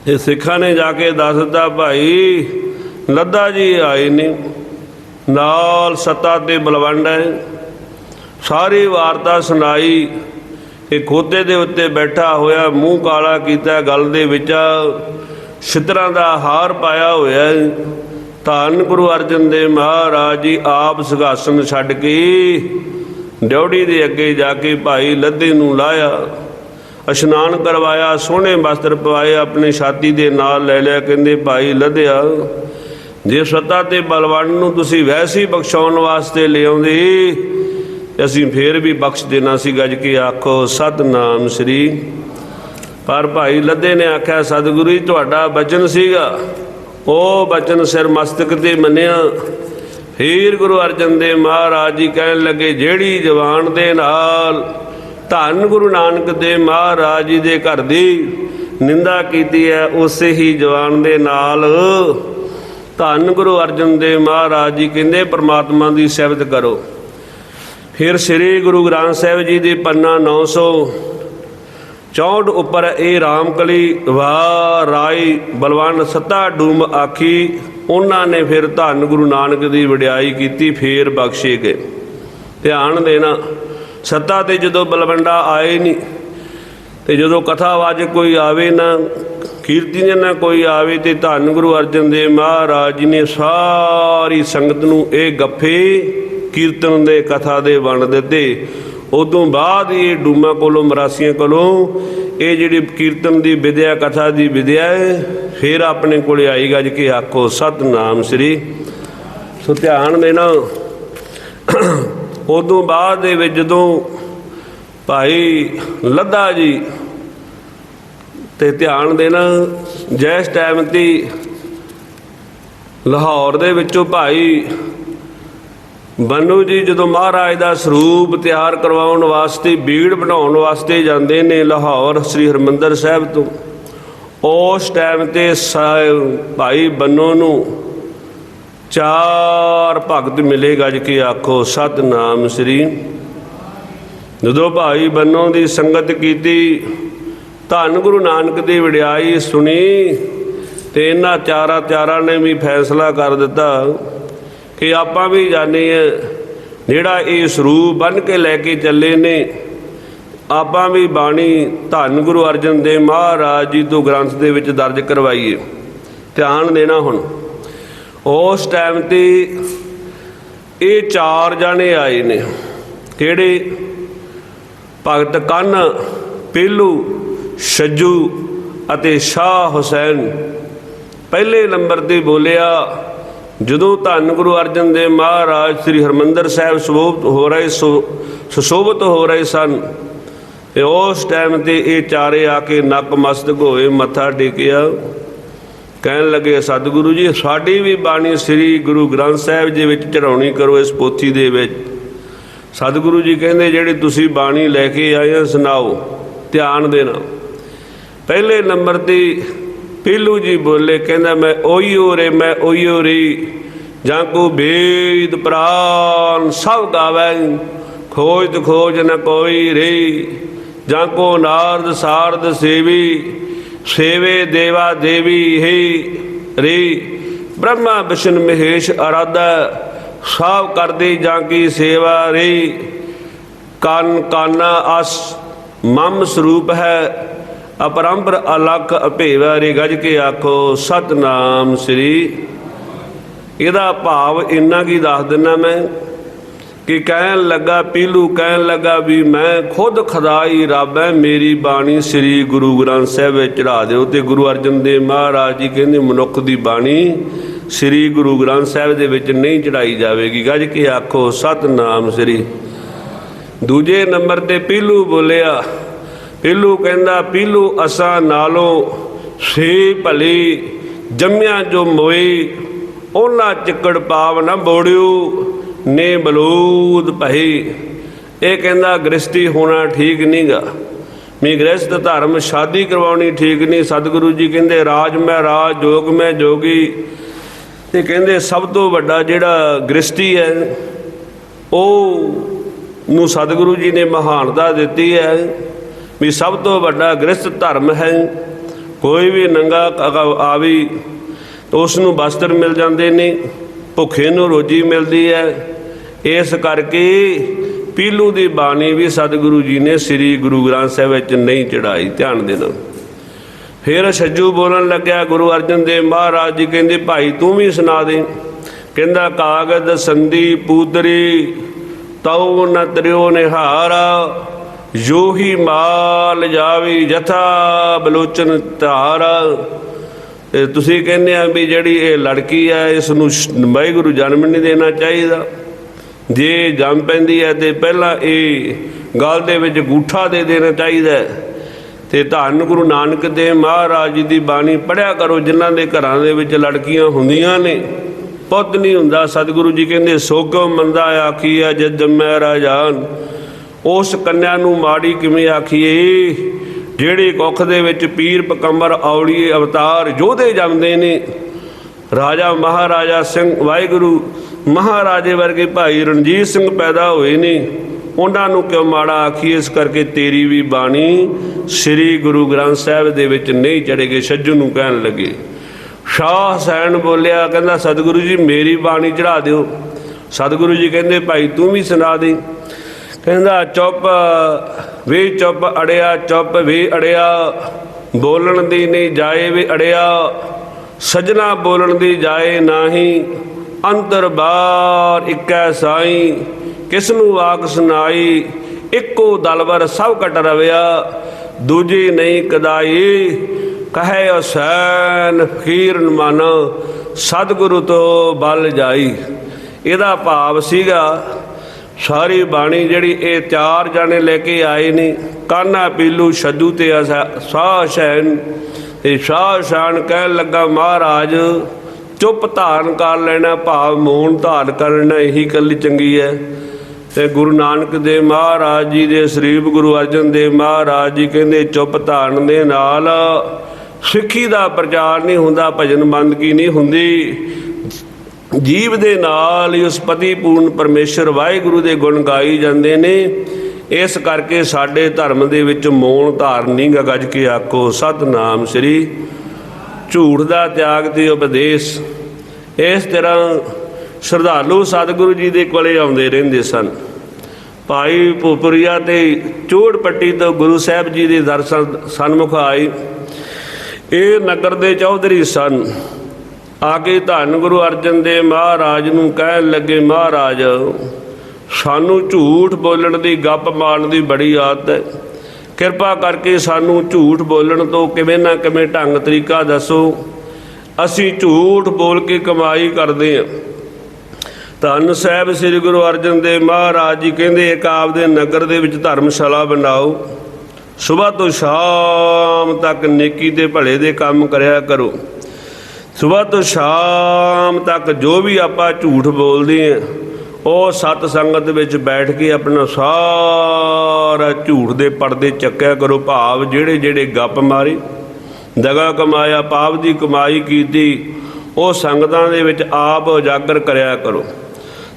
ਇਹ ਸਿੱਖਾਂ ਨੇ ਜਾ ਕੇ ਦੱਸ ਦਿੱਤਾ ਭਾਈ, ਲੱਦਾ ਜੀ ਆਏ ਨੇ। ਨਾਲ ਸੱਤਾ ਤੇ ਬਲਵੰਡ ਹੈ। ਸਾਰੀ ਵਾਰਤਾ ਸੁਣਾਈ ਕਿ ਖੋਤੇ ਦੇ ਉੱਤੇ ਬੈਠਾ ਹੋਇਆ ਮੂੰਹ ਕਾਲਾ ਕੀਤਾ, ਗਲ ਦੇ ਵਿੱਚ ਛਿੱਤਰਾਂ ਦਾ ਹਾਰ ਪਾਇਆ ਹੋਇਆ ਧੰਨ ਗੁਰੂ ਅਰਜਨ ਦੇਵ ਮਹਾਰਾਜ ਜੀ, ਆਪ ਸਿੰਘਾਸਨ ਛੱਡ ਕੇ ਡਿਉੜੀ ਦੇ ਅੱਗੇ ਜਾ ਕੇ ਭਾਈ ਲੱਦੇ ਨੂੰ ਲਾਇਆ। ਇਸ਼ਨਾਨ ਕਰਵਾਇਆ, ਸੋਹਣੇ ਵਸਤਰ ਪਵਾਏ, ਆਪਣੀ ਛਾਤੀ ਦੇ ਨਾਲ ਲੈ ਲਿਆ, ਕਹਿੰਦੇ, ਭਾਈ ਲੱਦਿਆ, ਜੇ ਸੱਤਾ ਤੇ ਬਲਵੰਡ ਨੂੰ ਤੁਸੀਂ ਵੈਸੇ ਬਖਸ਼ਾਉਣ ਵਾਸਤੇ ਲਿਆਉਂਦੇ ਅਸੀਂ ਫੇਰ ਵੀ ਬਖਸ਼ ਦੇਣਾ ਸੀ ਗੱਜ ਕੇ ਆਖੋ, ਸਤਨਾਮ ਸ੍ਰੀ। ਪਰ ਭਾਈ ਲੱਦੇ ਨੇ ਆਖਿਆ, ਸਤਿਗੁਰੂ ਜੀ, ਤੁਹਾਡਾ ਬਚਨ ਸੀਗਾ। ਉਹ ਬਚਨ ਸਿਰ ਮਸਤਕ ਤੇ ਮੰਨਿਆ। ਫੇਰ ਗੁਰੂ ਅਰਜਨ ਦੇਵ ਮਹਾਰਾਜ ਜੀ ਕਹਿਣ ਲੱਗੇ, ਜਿਹੜੀ ਜਵਾਨ ਦੇ ਨਾਲ ਧੰਨ ਗੁਰੂ ਨਾਨਕ ਦੇਵ ਮਹਾਰਾਜ ਜੀ ਦੇ ਘਰ ਦੀ ਨਿੰਦਾ ਕੀਤੀ ਹੈ, ਉਸੇ ਹੀ ਜਵਾਨ ਦੇ ਨਾਲ ਧੰਨ ਗੁਰੂ ਅਰਜਨ ਦੇਵ ਮਹਾਰਾਜ ਜੀ ਕਹਿੰਦੇ, ਪ੍ਰਮਾਤਮਾ ਦੀ ਸਿਫਤ ਕਰੋ। ਫਿਰ ਸ੍ਰੀ ਗੁਰੂ ਗ੍ਰੰਥ ਸਾਹਿਬ ਜੀ ਦੇ ਪੰਨਾ 964 ਉੱਪਰ ਇਹ ਰਾਮਕਲੀ ਵਾ ਰਾਈ ਬਲਵੰਡ ਸੱਤਾ ਡੂਮ ਆਖੀ, ਉਹਨਾਂ ਨੇ ਫਿਰ ਧੰਨ ਗੁਰੂ ਨਾਨਕ ਦੀ ਵਡਿਆਈ ਕੀਤੀ, ਫੇਰ ਬਖਸ਼ੇ ਗਏ। ਧਿਆਨ ਦੇਣਾ, ਸੱਤਾ ਤੇ ਜਦੋਂ ਬਲਵੰਡਾ ਆਏ ਨਹੀਂ, ਤੇ ਜਦੋਂ ਕਥਾਵਾਚ ਕੋਈ ਆਵੇ ਨਾ, ਕੀਰਤੀ ਨਾ ਕੋਈ ਆਵੇ ਤੇ ਧੰਨ ਗੁਰੂ ਅਰਜਨ ਦੇਵ ਮਹਾਰਾਜ ਜੀ ਨੇ ਸਾਰੀ ਸੰਗਤ ਨੂੰ ਇਹ ਗੱਫੇ ਕੀਰਤਨ ਦੇ, ਕਥਾ ਦੇ ਵੰਡ ਦਿੱਤੇ। ਉਦੋਂ ਬਾਅਦ ਇਹ ਡੂਮਾ ਕੋਲੋਂ, ਮਰਾਸੀਆਂ ਕੋਲੋਂ ਇਹ ਜਿਹੜੀ ਕੀਰਤਨ ਦੀ ਵਿਦਿਆ, ਕਥਾ ਦੀ ਵਿਦਿਆ ਹੈ, ਫਿਰ ਆਪਣੇ ਕੋਲੇ ਆਈ ਗੱਜ ਕੇ ਆਖੋ, ਸਤਨਾਮ ਸ੍ਰੀ। ਸੋ ਧਿਆਨ ਦੇਣਾ। ਉਦੋਂ ਬਾਅਦ ਦੇ ਵਿੱਚ ਜਦੋਂ ਭਾਈ ਲੱਦਾ ਜੀ ਤੇ ਧਿਆਨ ਦੇਣਾ, ਜੈਸ ਟਾਈਮ ਤੇ ਲਾਹੌਰ ਦੇ ਵਿੱਚੋਂ ਭਾਈ ਬੰਨੂ ਜੀ, ਜਦੋਂ ਮਹਾਰਾਜ ਦਾ ਸਰੂਪ ਤਿਆਰ ਕਰਵਾਉਣ ਵਾਸਤੇ, ਬੀੜ ਬਣਾਉਣ ਵਾਸਤੇ ਜਾਂਦੇ ਨੇ ਲਾਹੌਰ ਸ੍ਰੀ ਹਰਮੰਦਰ ਸਾਹਿਬ ਤੋਂ, ਉਸ ਟਾਈਮ ਤੇ ਸਾ- ਭਾਈ ਬੰਨੋ ਨੂੰ ਚਾਰ ਭਗਤ ਮਿਲੇ ਗੱਜ ਕੇ ਆਖੋ, ਸਤਨਾਮ ਸ੍ਰੀ। ਜਦੋਂ ਭਾਈ ਬੰਨੋ ਦੀ ਸੰਗਤ ਕੀਤੀ, ਧੰਨ ਗੁਰੂ ਨਾਨਕ ਦੀ ਵਡਿਆਈ ਸੁਣੀ, ਤੇ ਇਹਨਾਂ ਚਾਰਾਂ ਚਾਰਾਂ ਨੇ ਵੀ ਫੈਸਲਾ ਕਰ ਦਿੱਤਾ। ਕਿ ਆਪਾਂ ਵੀ ਜਾਣੇ ਆ, ਜਿਹੜਾ ਇਹ ਸਰੂਪ ਬਨ ਕੇ ਲੈ ਕੇ ਚੱਲੇ ਨੇ, ਆਪਾਂ ਵੀ ਬਾਣੀ ਧੰਨ ਗੁਰੂ ਅਰਜਨ ਦੇਵ ਮਹਾਰਾਜ ਜੀ ਤੋਂ ਗ੍ਰੰਥ ਦੇ ਵਿੱਚ ਦਰਜ ਕਰਵਾਈਏ। ਧਿਆਨ ਦੇਣਾ ਹੁਣ। ਉਸ ਟਾਈਮ ਤੇ ਇਹ ਚਾਰ ਜਾਣੇ ਆਏ ਨੇ। ਕਿਹੜੇ? ਭਗਤ ਕੰਨ, ਪੇਲੂ, ਛੱਜੂ ਅਤੇ ਸ਼ਾਹ ਹੁਸੈਨ। ਪਹਿਲੇ ਨੰਬਰ ਤੇ ਬੋਲਿਆ ਜਦੋਂ ਧੰਨ ਗੁਰੂ ਅਰਜਨ ਦੇਵ ਮਹਾਰਾਜ ਸ੍ਰੀ ਹਰਮੰਦਰ ਸਾਹਿਬ ਸੁਭੋਤ ਹੋ ਰਹੇ ਸੁ- ਸੁਸ਼ੋਭਿਤ ਹੋ ਰਹੇ ਸਨ, ਤੇ ਉਸ ਟਾਈਮ ਤੇ ਇਹ ਚਾਰੇ ਆ ਕੇ ਨੱਕ ਮਸਤਕ ਹੋਏ ਮੱਥਾ ਟੇਕਿਆ। ਕਹਿਣ ਲੱਗੇ, ਸਤਿਗੁਰੂ ਜੀ, ਸਾਡੀ ਵੀ ਬਾਣੀ ਸ੍ਰੀ ਗੁਰੂ ਗ੍ਰੰਥ ਸਾਹਿਬ ਜੀ ਵਿੱਚ ਚੜਾਉਣੀ ਕਰੋ ਇਸ ਪੋਥੀ ਦੇ ਵਿੱਚ। ਸਤਿਗੁਰੂ ਜੀ ਕਹਿੰਦੇ, ਜਿਹੜੀ ਤੁਸੀਂ ਬਾਣੀ ਲੈ ਕੇ ਆਏ ਹੋ ਸੁਣਾਓ, ਧਿਆਨ ਦੇਣਾ। ਪਹਿਲੇ ਨੰਬਰ ਤੇ ਪੀਲੂ ਜੀ ਬੋਲੇ, ਕਹਿੰਦਾ ਮੈਂ ਓਈਓ ਰੇ ਮੈਂ ਓਈਓ ਰੀ ਜਾਂ ਕੋ ਬੇਦ ਪ੍ਰਾਨ ਸਭ ਗਾਵੈ, ਖੋਜ ਖੋਜ ਨ ਕੋਈ ਰੇ ਜਾਂ ਕੋ ਨਾਰਦ ਸਾਰਦ ਸੇਵੀ, ਸੇਵੇ ਦੇਵਾ ਦੇਵੀ ਹੀ ਰੇ ਬ੍ਰਹਮਾ ਵਿਸ਼ਨ ਮਹੇਸ਼ ਅਰਾਧਾ ਸਭ ਕਰਦੀ ਜਾਂ ਕੀ ਸੇਵਾ ਰੇ ਕਨ ਕਾਨਾ ਅਸ ਮਮ ਸਰੂਪ ਹੈ ਅਪਰੰਪਰ ਅਲਖ ਅਭੇਵਾ ਰੇ ਗਜ ਕੇ ਆਖੋ, ਸਤਨਾਮ ਸ੍ਰੀ। ਇਹਦਾ ਭਾਵ ਇੰਨਾ ਕੀ ਦੱਸ ਦਿੰਨਾ ਮੈਂ ਕਿ ਕਹਿਣ ਲੱਗਾ ਪੀਲੂ, ਕਹਿਣ ਲੱਗਾ ਵੀ ਮੈਂ ਖੁਦ ਖੁਦਾਈ ਰੱਬ ਹੈ ਮੇਰੀ ਬਾਣੀ ਸ੍ਰੀ ਗੁਰੂ ਗ੍ਰੰਥ ਸਾਹਿਬ ਵਿੱਚ ਚੜਾ ਦਿਓ ਤੇ ਗੁਰੂ ਅਰਜਨ ਦੇਵ ਮਹਾਰਾਜ ਜੀ ਕਹਿੰਦੇ ਮਨੁੱਖ ਦੀ ਬਾਣੀ ਸ੍ਰੀ ਗੁਰੂ ਗ੍ਰੰਥ ਸਾਹਿਬ ਦੇ ਵਿੱਚ ਨਹੀਂ ਚੜਾਈ ਜਾਵੇਗੀ। ਗੱਜ ਕੇ ਆਖੋ, ਸਤਨਾਮ ਸ੍ਰੀ। ਦੂਜੇ ਨੰਬਰ ਤੇ ਪੀਲੂ ਬੋਲਿਆ ਪੀਲੂ ਕਹਿੰਦਾ, ਪੀਲੂ, ਅਸਾਂ ਨਾਲੋਂ ਸੇ ਭਲੀ ਜੰਮਿਆ ਜੋ ਮੋਈ, ਉਹਨਾਂ ਚਿੱਕੜ ਪਾਵ ਨਾ ਬੋੜਿਓ ਨੇ ਬਲੂਦ ਭਈ। ਇਹ ਕਹਿੰਦਾ ਗ੍ਰਸਤੀ ਹੋਣਾ ਠੀਕ ਨਹੀਂਗਾ ਮੀ ਗ੍ਰਸਤ ਧਰਮ ਸ਼ਾਦੀ ਕਰਵਾਉਣੀ ਠੀਕ ਨਹੀਂ ਸਤਿਗੁਰੂ ਜੀ ਕਹਿੰਦੇ, ਰਾਜ ਮੈਂ ਰਾਜ, ਜੋਗ ਮੈਂ ਜੋਗੀ। ਤੇ ਕਹਿੰਦੇ, ਸਭ ਤੋਂ ਵੱਡਾ ਜਿਹੜਾ ਗ੍ਰਸਤੀ ਹੈ, ਉਹ ਨੂੰ ਸਤਿਗੁਰੂ ਜੀ ਨੇ ਮਹਾਨਤਾ ਦਿੱਤੀ ਹੈ। ਵੀ ਸਭ ਤੋਂ ਵੱਡਾ ਗ੍ਰਸਤ ਧਰਮ ਹੈ। ਕੋਈ ਵੀ ਨੰਗਾ ਕ- ਆਵੀ, ਤਾਂ ਉਸ ਨੂੰ ਵਸਤਰ ਮਿਲ ਜਾਂਦੇ ਨੇ, ਭੁੱਖੇ ਨੂੰ ਰੋਜੀ ਮਿਲਦੀ ਹੈ। ਇਸ ਕਰਕੇ ਪੀਲੂ ਦੀ ਬਾਣੀ ਵੀ ਸਤਿਗੁਰੂ ਜੀ ਨੇ ਸ੍ਰੀ ਗੁਰੂ ਗ੍ਰੰਥ ਸਾਹਿਬ ਵਿੱਚ ਨਹੀਂ ਚੜਾਈ ਧਿਆਨ ਦੇਣਾ ਫਿਰ ਛੱਜੂ ਬੋਲਣ ਲੱਗਿਆ, ਗੁਰੂ ਅਰਜਨ ਦੇਵ ਮਹਾਰਾਜ ਜੀ ਕਹਿੰਦੇ, ਭਾਈ, ਤੂੰ ਵੀ ਸੁਣਾ ਦੇ। ਕਹਿੰਦਾ, ਕਾਗਦ, ਸੰਧੀ ਪੂਦਰੀ ਤਉ ਨ ਨਿਹਾਰਾ। ਜੋ ਹੀ ਮਾਲ ਜਾਵੇ ਜਥਾ ਬਲੋਚਨ ਧਾਰਾ। ਤੇ ਤੁਸੀਂ ਕਹਿੰਦੇ ਆ ਵੀ ਜਿਹੜੀ ਇਹ ਲੜਕੀ ਹੈ ਇਸ ਨੂੰ ਵਾਹਿਗੁਰੂ ਜਨਮ ਨਹੀਂ ਦੇਣਾ ਚਾਹੀਦਾ। ਜੇ ਜੰਮ ਪੈਂਦੀ ਹੈ ਤੇ ਪਹਿਲਾਂ ਇਹ ਗਲ ਦੇ ਵਿੱਚ ਗੂਠਾ ਦੇ ਦੇਣਾ ਚਾਹੀਦਾ ਹੈ। ਤੇ ਧੰਨ ਗੁਰੂ ਨਾਨਕ ਦੇਵ ਮਹਾਰਾਜ ਜੀ ਦੀ ਬਾਣੀ ਪੜਿਆ ਕਰੋ, ਜਿਨ੍ਹਾਂ ਦੇ ਘਰਾਂ ਦੇ ਵਿੱਚ ਲੜਕੀਆਂ ਹੁੰਦੀਆਂ ਨੇ। ਪੁੱਤ ਨਹੀਂ ਹੁੰਦਾ। ਸਤਿਗੁਰੂ ਜੀ ਕਹਿੰਦੇ ਸੋਗੋ ਮੰਦਾ ਆਖੀਆ ਜਦ ਜੰਮੈ ਰਾਜਾਨ। ਉਸ ਕੰਨਿਆ ਨੂੰ ਮਾੜੀ ਕਿਵੇਂ ਆਖੀਏ? ਜਿਹੜੀ ਕੁੱਖ ਦੇ ਵਿੱਚ ਪੀਰ ਪਕੰਬਰ ਔਲੀਏ ਅਵਤਾਰ ਯੋਧੇ ਜੰਮਦੇ ਨੇ। ਰਾਜਾ ਮਹਾਰਾਜਾ ਸਿੰਘ ਵਾਹਿਗੁਰੂ, ਮਹਾਰਾਜੇ ਵਰਗੇ ਭਾਈ ਰਣਜੀਤ ਸਿੰਘ ਪੈਦਾ ਹੋਏ ਨੇ। ਉਹਨਾਂ ਨੂੰ ਕਿਉਂ ਮਾੜਾ ਆਖੀਏ? ਇਸ ਕਰਕੇ ਤੇਰੀ ਵੀ ਬਾਣੀ ਸ੍ਰੀ ਗੁਰੂ ਗ੍ਰੰਥ ਸਾਹਿਬ ਦੇ ਵਿੱਚ ਨਹੀਂ ਚੜੇਗੀ ਛੱਜੂ ਨੂੰ ਕਹਿਣ ਲੱਗੇ। ਸ਼ਾਹ ਹੁਸੈਨ ਬੋਲਿਆ, ਕਹਿੰਦਾ, ਸਤਿਗੁਰੂ ਜੀ, ਮੇਰੀ ਬਾਣੀ ਚੜਾ ਦਿਓ। ਸਤਿਗੁਰੂ ਜੀ ਕਹਿੰਦੇ, ਭਾਈ, ਤੂੰ ਵੀ ਸੁਣਾ ਦੇ। ਕਹਿੰਦਾ, ਚੁੱਪ, ਵੀ ਚੁੱਪ ਅੜਿਆ, ਚੁੱਪ ਵੀ ਅੜਿਆ। ਬੋਲਣ ਦੀ ਨਹੀਂ ਜਾਏ ਵੀ ਅੜਿਆ। ਸਜਣਾ ਬੋਲਣ ਦੀ ਜਾਏ ਨਾਹੀ। ਅੰਤਰ ਬਾਰ ਇੱਕੈ ਸਾਈ। ਕਿਸ ਨੂੰ ਆਖ ਸੁਨਾਈ ਇੱਕੋ ਦਲਵਰ ਸਭ ਕਟ ਰਵਿਆ। ਦੂਜੀ ਨਹੀਂ ਕਦਾਈ। ਕਹੇ ਹੁਸੈਨ ਫਕੀਰ ਮਨ। ਸਤਿਗੁਰੂ ਤੋਂ ਬਲ ਜਾਈ। ਇਹਦਾ ਭਾਵ ਸੀਗਾ ਸਾਰੀ ਬਾਣੀ ਜਿਹੜੀ ਇਹ ਚਾਰ ਜਾਣੇ ਲੈ ਕੇ ਆਏ ਨੇ, ਕਾਨਾ ਪੀਲੂ ਛੱਜੂ ਤੇ ਅਸਾ- ਸਾਹ ਸੈਨ ਤੇ ਸ਼ਾਹ ਸ਼ਾਨ ਕਹਿਣ ਲੱਗਾ, ਮਹਾਰਾਜ, ਚੁੱਪ ਧਾਰਨ ਕਰ ਲੈਣਾ, ਭਾਵ ਮੌਨ ਧਾਰਨ ਕਰਨਾ ਇਹੀ ਕੱਲੀ ਚੰਗੀ ਹੈ। ਤੇ ਗੁਰੂ ਨਾਨਕ ਦੇਵ ਮਹਾਰਾਜ ਜੀ ਦੇ ਸ੍ਰੀ ਗੁਰੂ ਅਰਜਨ ਦੇਵ ਮਹਾਰਾਜ ਜੀ ਕਹਿੰਦੇ, ਚੁੱਪ ਧਾਰਨ ਦੇ ਨਾਲ ਸਿੱਖੀ ਦਾ ਪ੍ਰਚਾਰ ਨਹੀਂ ਹੁੰਦਾ, ਭਜਨ ਬੰਦਗੀ ਨਹੀਂ ਹੁੰਦੀ। ਜੀਵ ਦੇ ਨਾਲ ਹੀ ਉਸ ਪਤੀ ਪੂਰਨ ਪਰਮੇਸ਼ਰ ਵਾਹਿਗੁਰੂ ਦੇ ਗੁਣ ਗਾਈ ਜਾਂਦੇ ਨੇ। ਇਸ ਕਰਕੇ ਸਾਡੇ ਧਰਮ ਦੇ ਵਿੱਚ ਮੌਨ ਧਾਰਨੀ ਗੱਜ ਕੇ ਆਖੋ, ਸਤਨਾਮ ਸ੍ਰੀ ਝੂਠ ਦਾ ਤਿਆਗ ਤੇ ਉਪਦੇਸ਼। ਇਸ ਤਰ੍ਹਾਂ ਸ਼ਰਧਾਲੂ ਸਤਿਗੁਰੂ ਜੀ ਦੇ ਕੋਲੇ ਆਉਂਦੇ ਰਹਿੰਦੇ ਸਨ। ਭਾਈ ਭੂਪਰੀਆ ਤੇ ਚੋੜ ਪੱਟੀ ਤੋਂ ਗੁਰੂ ਸਾਹਿਬ ਜੀ ਦੇ ਦਰਸ਼ਨ ਸਨਮੁਖ ਆਏ। ਇਹ ਨਗਰ ਦੇ ਚੌਧਰੀ ਸਨ। ਆ ਕੇ ਧੰਨ ਗੁਰੂ ਅਰਜਨ ਦੇਵ ਮਹਾਰਾਜ ਨੂੰ ਕਹਿਣ ਲੱਗੇ, ਮਹਾਰਾਜ, ਸਾਨੂੰ ਝੂਠ ਬੋਲਣ ਦੀ ਗੱਪ ਮਾਰਨ ਦੀ ਬੜੀ ਆਦਤ ਹੈ। ਕਿਰਪਾ ਕਰਕੇ ਸਾਨੂੰ ਝੂਠ ਬੋਲਣ ਤੋਂ ਕਿਵੇਂ ਨਾ ਕਿਵੇਂ ਢੰਗ ਤਰੀਕਾ ਦੱਸੋ। ਅਸੀਂ ਝੂਠ ਬੋਲ ਕੇ ਕਮਾਈ ਕਰਦੇ ਹਾਂ। ਧੰਨ ਸਾਹਿਬ ਸ੍ਰੀ ਗੁਰੂ ਅਰਜਨ ਦੇਵ ਮਹਾਰਾਜ ਜੀ ਕਹਿੰਦੇ, ਇੱਕ ਆਪਦੇ ਨਗਰ ਦੇ ਵਿੱਚ ਧਰਮਸ਼ਾਲਾ ਬਣਾਓ। ਸਵੇਰ ਤੋਂ ਸ਼ਾਮ ਤੱਕ ਨੇਕੀ ਤੇ ਭਲੇ ਦੇ ਕੰਮ ਕਰਿਆ ਕਰੋ। ਸਵੇਰ ਤੋਂ ਸ਼ਾਮ ਤੱਕ ਜੋ ਵੀ ਆਪਾਂ ਝੂਠ ਬੋਲਦੇ ਹਾਂ ਉਹ ਸਤ ਸੰਗਤ ਵਿੱਚ ਬੈਠ ਕੇ ਆਪਣਾ ਸਾਰਾ ਝੂਠ ਦੇ ਪਰਦੇ ਚੱਕਿਆ ਕਰੋ ਭਾਵ ਜਿਹੜੇ ਜਿਹੜੇ ਗੱਪ ਮਾਰੇ ਦਗਾ ਕਮਾਇਆ ਪਾਪ ਦੀ ਕਮਾਈ ਕੀਤੀ ਉਹ ਸੰਗਤਾਂ ਦੇ ਵਿੱਚ ਆਪ ਉਜਾਗਰ ਕਰਿਆ ਕਰੋ।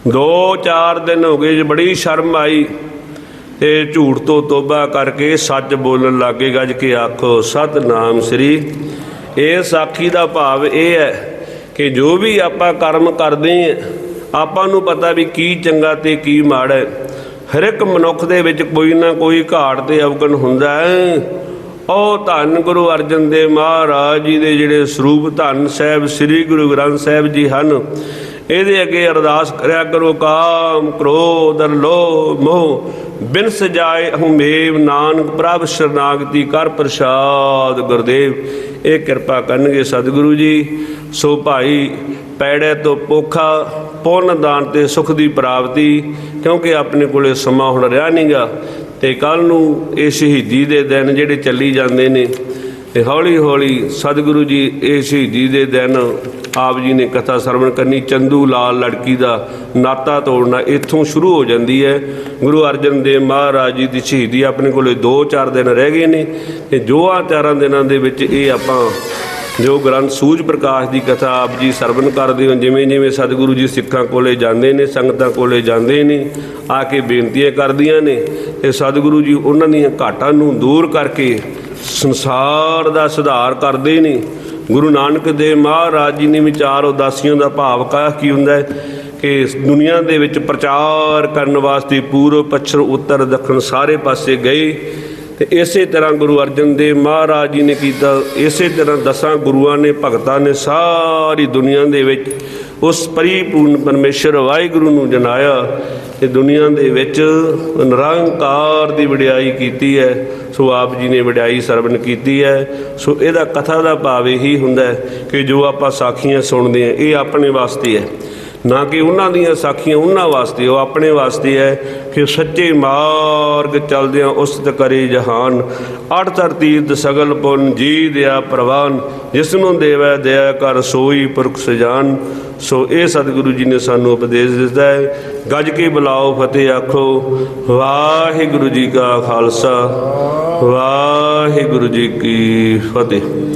ਦੋ ਚਾਰ ਦਿਨ ਹੋ ਗਏ ਜੀ, ਬੜੀ ਸ਼ਰਮ ਆਈ ਤੇ ਝੂਠ ਤੋਂ ਤੋਬਾ ਕਰਕੇ ਸੱਚ ਬੋਲਣ ਲੱਗੇ ਗੱਜ ਕੇ ਆਖੋ ਸਤਨਾਮ ਸ੍ਰੀ ਇਹ ਸਾਖੀ ਦਾ ਭਾਵ ਇਹ ਹੈ ਕਿ ਜੋ ਵੀ ਆਪਾਂ ਕਰਮ ਕਰਦੇ ਹਾਂ, ਆਪਾਂ ਨੂੰ ਪਤਾ ਵੀ ਕੀ ਚੰਗਾ ਤੇ ਕੀ ਮਾੜਾ ਹੈ। ਹਰ ਇੱਕ ਮਨੁੱਖ ਦੇ ਵਿੱਚ ਕੋਈ ਨਾ ਕੋਈ ਘਾਟ ਤੇ ਅਵਗਣ ਹੁੰਦਾ ਹੈ। ਉਹ ਧੰਨ ਗੁਰੂ ਅਰਜਨ ਦੇਵ ਮਹਾਰਾਜ ਜੀ ਦੇ ਜਿਹੜੇ ਸਰੂਪ ਧੰਨ ਸਾਹਿਬ, ਸ੍ਰੀ ਗੁਰੂ ਗ੍ਰੰਥ ਸਾਹਿਬ ਜੀ ਹਨ ਇਹਦੇ ਅੱਗੇ ਅਰਦਾਸ ਕਰਿਆ ਕਰੋ, ਕਾਮ, ਕ੍ਰੋਧ ਲੋਭ ਮੋਹ। ਬਿਨ ਸਜਾਏ ਹਮੇਵ ਨਾਨਕ ਪ੍ਰਭ ਸ਼ਰਨਾਗਤੀ ਕਰ ਪ੍ਰਸਾਦ, ਗੁਰਦੇਵ। ਇਹ ਕਿਰਪਾ ਕਰਨਗੇ ਸਤਿਗੁਰੂ ਜੀ। ਸੋ ਭਾਈ, ਪੈੜੇ ਤੋਂ ਪੋਖਾ ਪੁੰਨ ਦਾਨ ਤੇ ਸੁਖ ਦੀ ਪ੍ਰਾਪਤੀ, ਕਿਉਂਕਿ ਆਪਣੇ ਕੋਲੇ ਸਮਾਂ ਹੁਣ ਰਿਹਾ ਨਹੀਂਗਾ। ਤੇ ਕੱਲ ਨੂੰ ਇਹ ਸ਼ਹੀਦੀ ਦੇ ਦਿਨ ਜਿਹੜੇ ਚੱਲੀ ਜਾਂਦੇ ਨੇ, ਤੇ ਹੌਲੀ ਹੌਲੀ ਸਤਿਗੁਰੂ ਜੀ, ਇਹ ਸ਼ਹੀਦੀ ਦੇ ਦਿਨ ਆਪ ਜੀ ਨੇ ਕਥਾ ਸਰਵਣ ਕਰਨੀ, ਚੰਦੂ ਲਾਲ ਲੜਕੀ ਦਾ ਨਾਤਾ ਤੋੜਨਾ ਇੱਥੋਂ ਸ਼ੁਰੂ ਹੋ ਜਾਂਦੀ ਹੈ। ਗੁਰੂ ਅਰਜਨ ਦੇਵ ਮਹਾਰਾਜ ਜੀ ਦੀ ਸ਼ਹੀਦੀ ਆਪਣੇ ਕੋਲੇ 2-4 ਦਿਨ ਰਹਿ ਗਏ ਨੇ ਤੇ ਜੋ ਆ ਚਾਰਾਂ ਦਿਨਾਂ ਦੇ ਵਿੱਚ ਇਹ ਆਪਾਂ ਜੋ ਗ੍ਰੰਥ ਸੂਝ ਪ੍ਰਕਾਸ਼ ਦੀ ਕਥਾ ਆਪ ਜੀ ਸਰਵਨ ਕਰਦੇ ਹੋ, ਜਿਵੇਂ ਜਿਵੇਂ ਸਤਿਗੁਰੂ ਜੀ ਸਿੱਖਾਂ ਕੋਲੇ ਜਾਂਦੇ ਨੇ, ਸੰਗਤਾਂ ਕੋਲੇ ਜਾਂਦੇ ਨੇ, ਆ ਕੇ ਬੇਨਤੀਆਂ ਕਰਦੀਆਂ ਨੇ ਤੇ ਸਤਿਗੁਰੂ ਜੀ ਉਹਨਾਂ ਦੀਆਂ ਘਾਟਾਂ ਨੂੰ ਦੂਰ ਕਰਕੇ ਸੰਸਾਰ ਦਾ ਸੁਧਾਰ ਕਰਦੇ ਨੇ। ਗੁਰੂ ਨਾਨਕ ਦੇਵ ਮਹਾਰਾਜ ਜੀ ਨੇ ਵਿਚਾਰ ਉਦਾਸੀਆਂ ਦਾ ਭਾਵ ਕਾ ਕੀ ਹੁੰਦਾ ਹੈ ਕਿ ਦੁਨੀਆ ਦੇ ਵਿੱਚ ਪ੍ਰਚਾਰ ਕਰਨ ਵਾਸਤੇ ਪੂਰਬ, ਪੱਛਮ, ਉੱਤਰ, ਦੱਖਣ ਸਾਰੇ ਪਾਸੇ ਗਏ ਤੇ ਇਸੇ ਤਰ੍ਹਾਂ ਗੁਰੂ ਅਰਜਨ ਦੇਵ ਮਹਾਰਾਜ ਜੀ ਨੇ ਕੀਤਾ, ਇਸੇ ਤਰ੍ਹਾਂ ਦਸਾਂ ਗੁਰੂਆਂ ਨੇ, ਭਗਤਾਂ ਨੇ ਸਾਰੀ ਦੁਨੀਆ ਦੇ ਵਿੱਚ ਉਸ ਪਰਿਪੂਰਨ ਪਰਮੇਸ਼ਰ ਵਾਹਿਗੁਰੂ ਨੂੰ ਜਨਾਇਆ ਤੇ ਦੁਨੀਆ ਦੇ ਵਿੱਚ ਨਿਰੰਕਾਰ ਦੀ ਵਡਿਆਈ ਕੀਤੀ ਹੈ। ਸੋ ਆਪ ਜੀ ਨੇ ਵਡਿਆਈ ਸਰਵਨ ਕੀਤੀ ਹੈ, ਸੋ ਇਹਦਾ ਕਥਾ ਦਾ ਭਾਵ ਇਹੀ ਹੁੰਦਾ ਕਿ ਜੋ ਆਪਾਂ ਸਾਖੀਆਂ ਸੁਣਦੇ ਹਾਂ, ਇਹ ਆਪਣੇ ਵਾਸਤੇ ਹੈ। ਨਾ ਕਿ ਉਹਨਾਂ ਦੀਆਂ ਸਾਖੀਆਂ ਉਹਨਾਂ ਵਾਸਤੇ, ਉਹ ਆਪਣੇ ਵਾਸਤੇ ਹੈ ਕਿ ਸੱਚੇ ਮਾਰਗ ਚੱਲਦਿਆਂ ਉਸਤ ਕਰੇ ਜਹਾਨ। ਅਠ ਧਰਤੀਰਥ ਸਗਲ ਪੁੰਨ, ਜੀ ਦਿਆ ਪ੍ਰਵਾਨ। ਜਿਸ ਨੂੰ ਦੇਵੈ ਦਇਆ ਕਰ ਸੋਈ ਪੁਰਖ ਸਜਾਨ। ਸੋ ਇਹ ਸਤਿਗੁਰੂ ਜੀ ਨੇ ਸਾਨੂੰ ਉਪਦੇਸ਼ ਦਿੱਤਾ ਹੈ, ਗੱਜ ਕੇ ਬੁਲਾਓ, ਫਤਿਹ ਆਖੋ। ਵਾਹਿਗੁਰੂ ਜੀ ਕਾ ਖਾਲਸਾ, ਵਾਹਿਗੁਰੂ ਜੀ ਕੀ ਫਤਿਹ।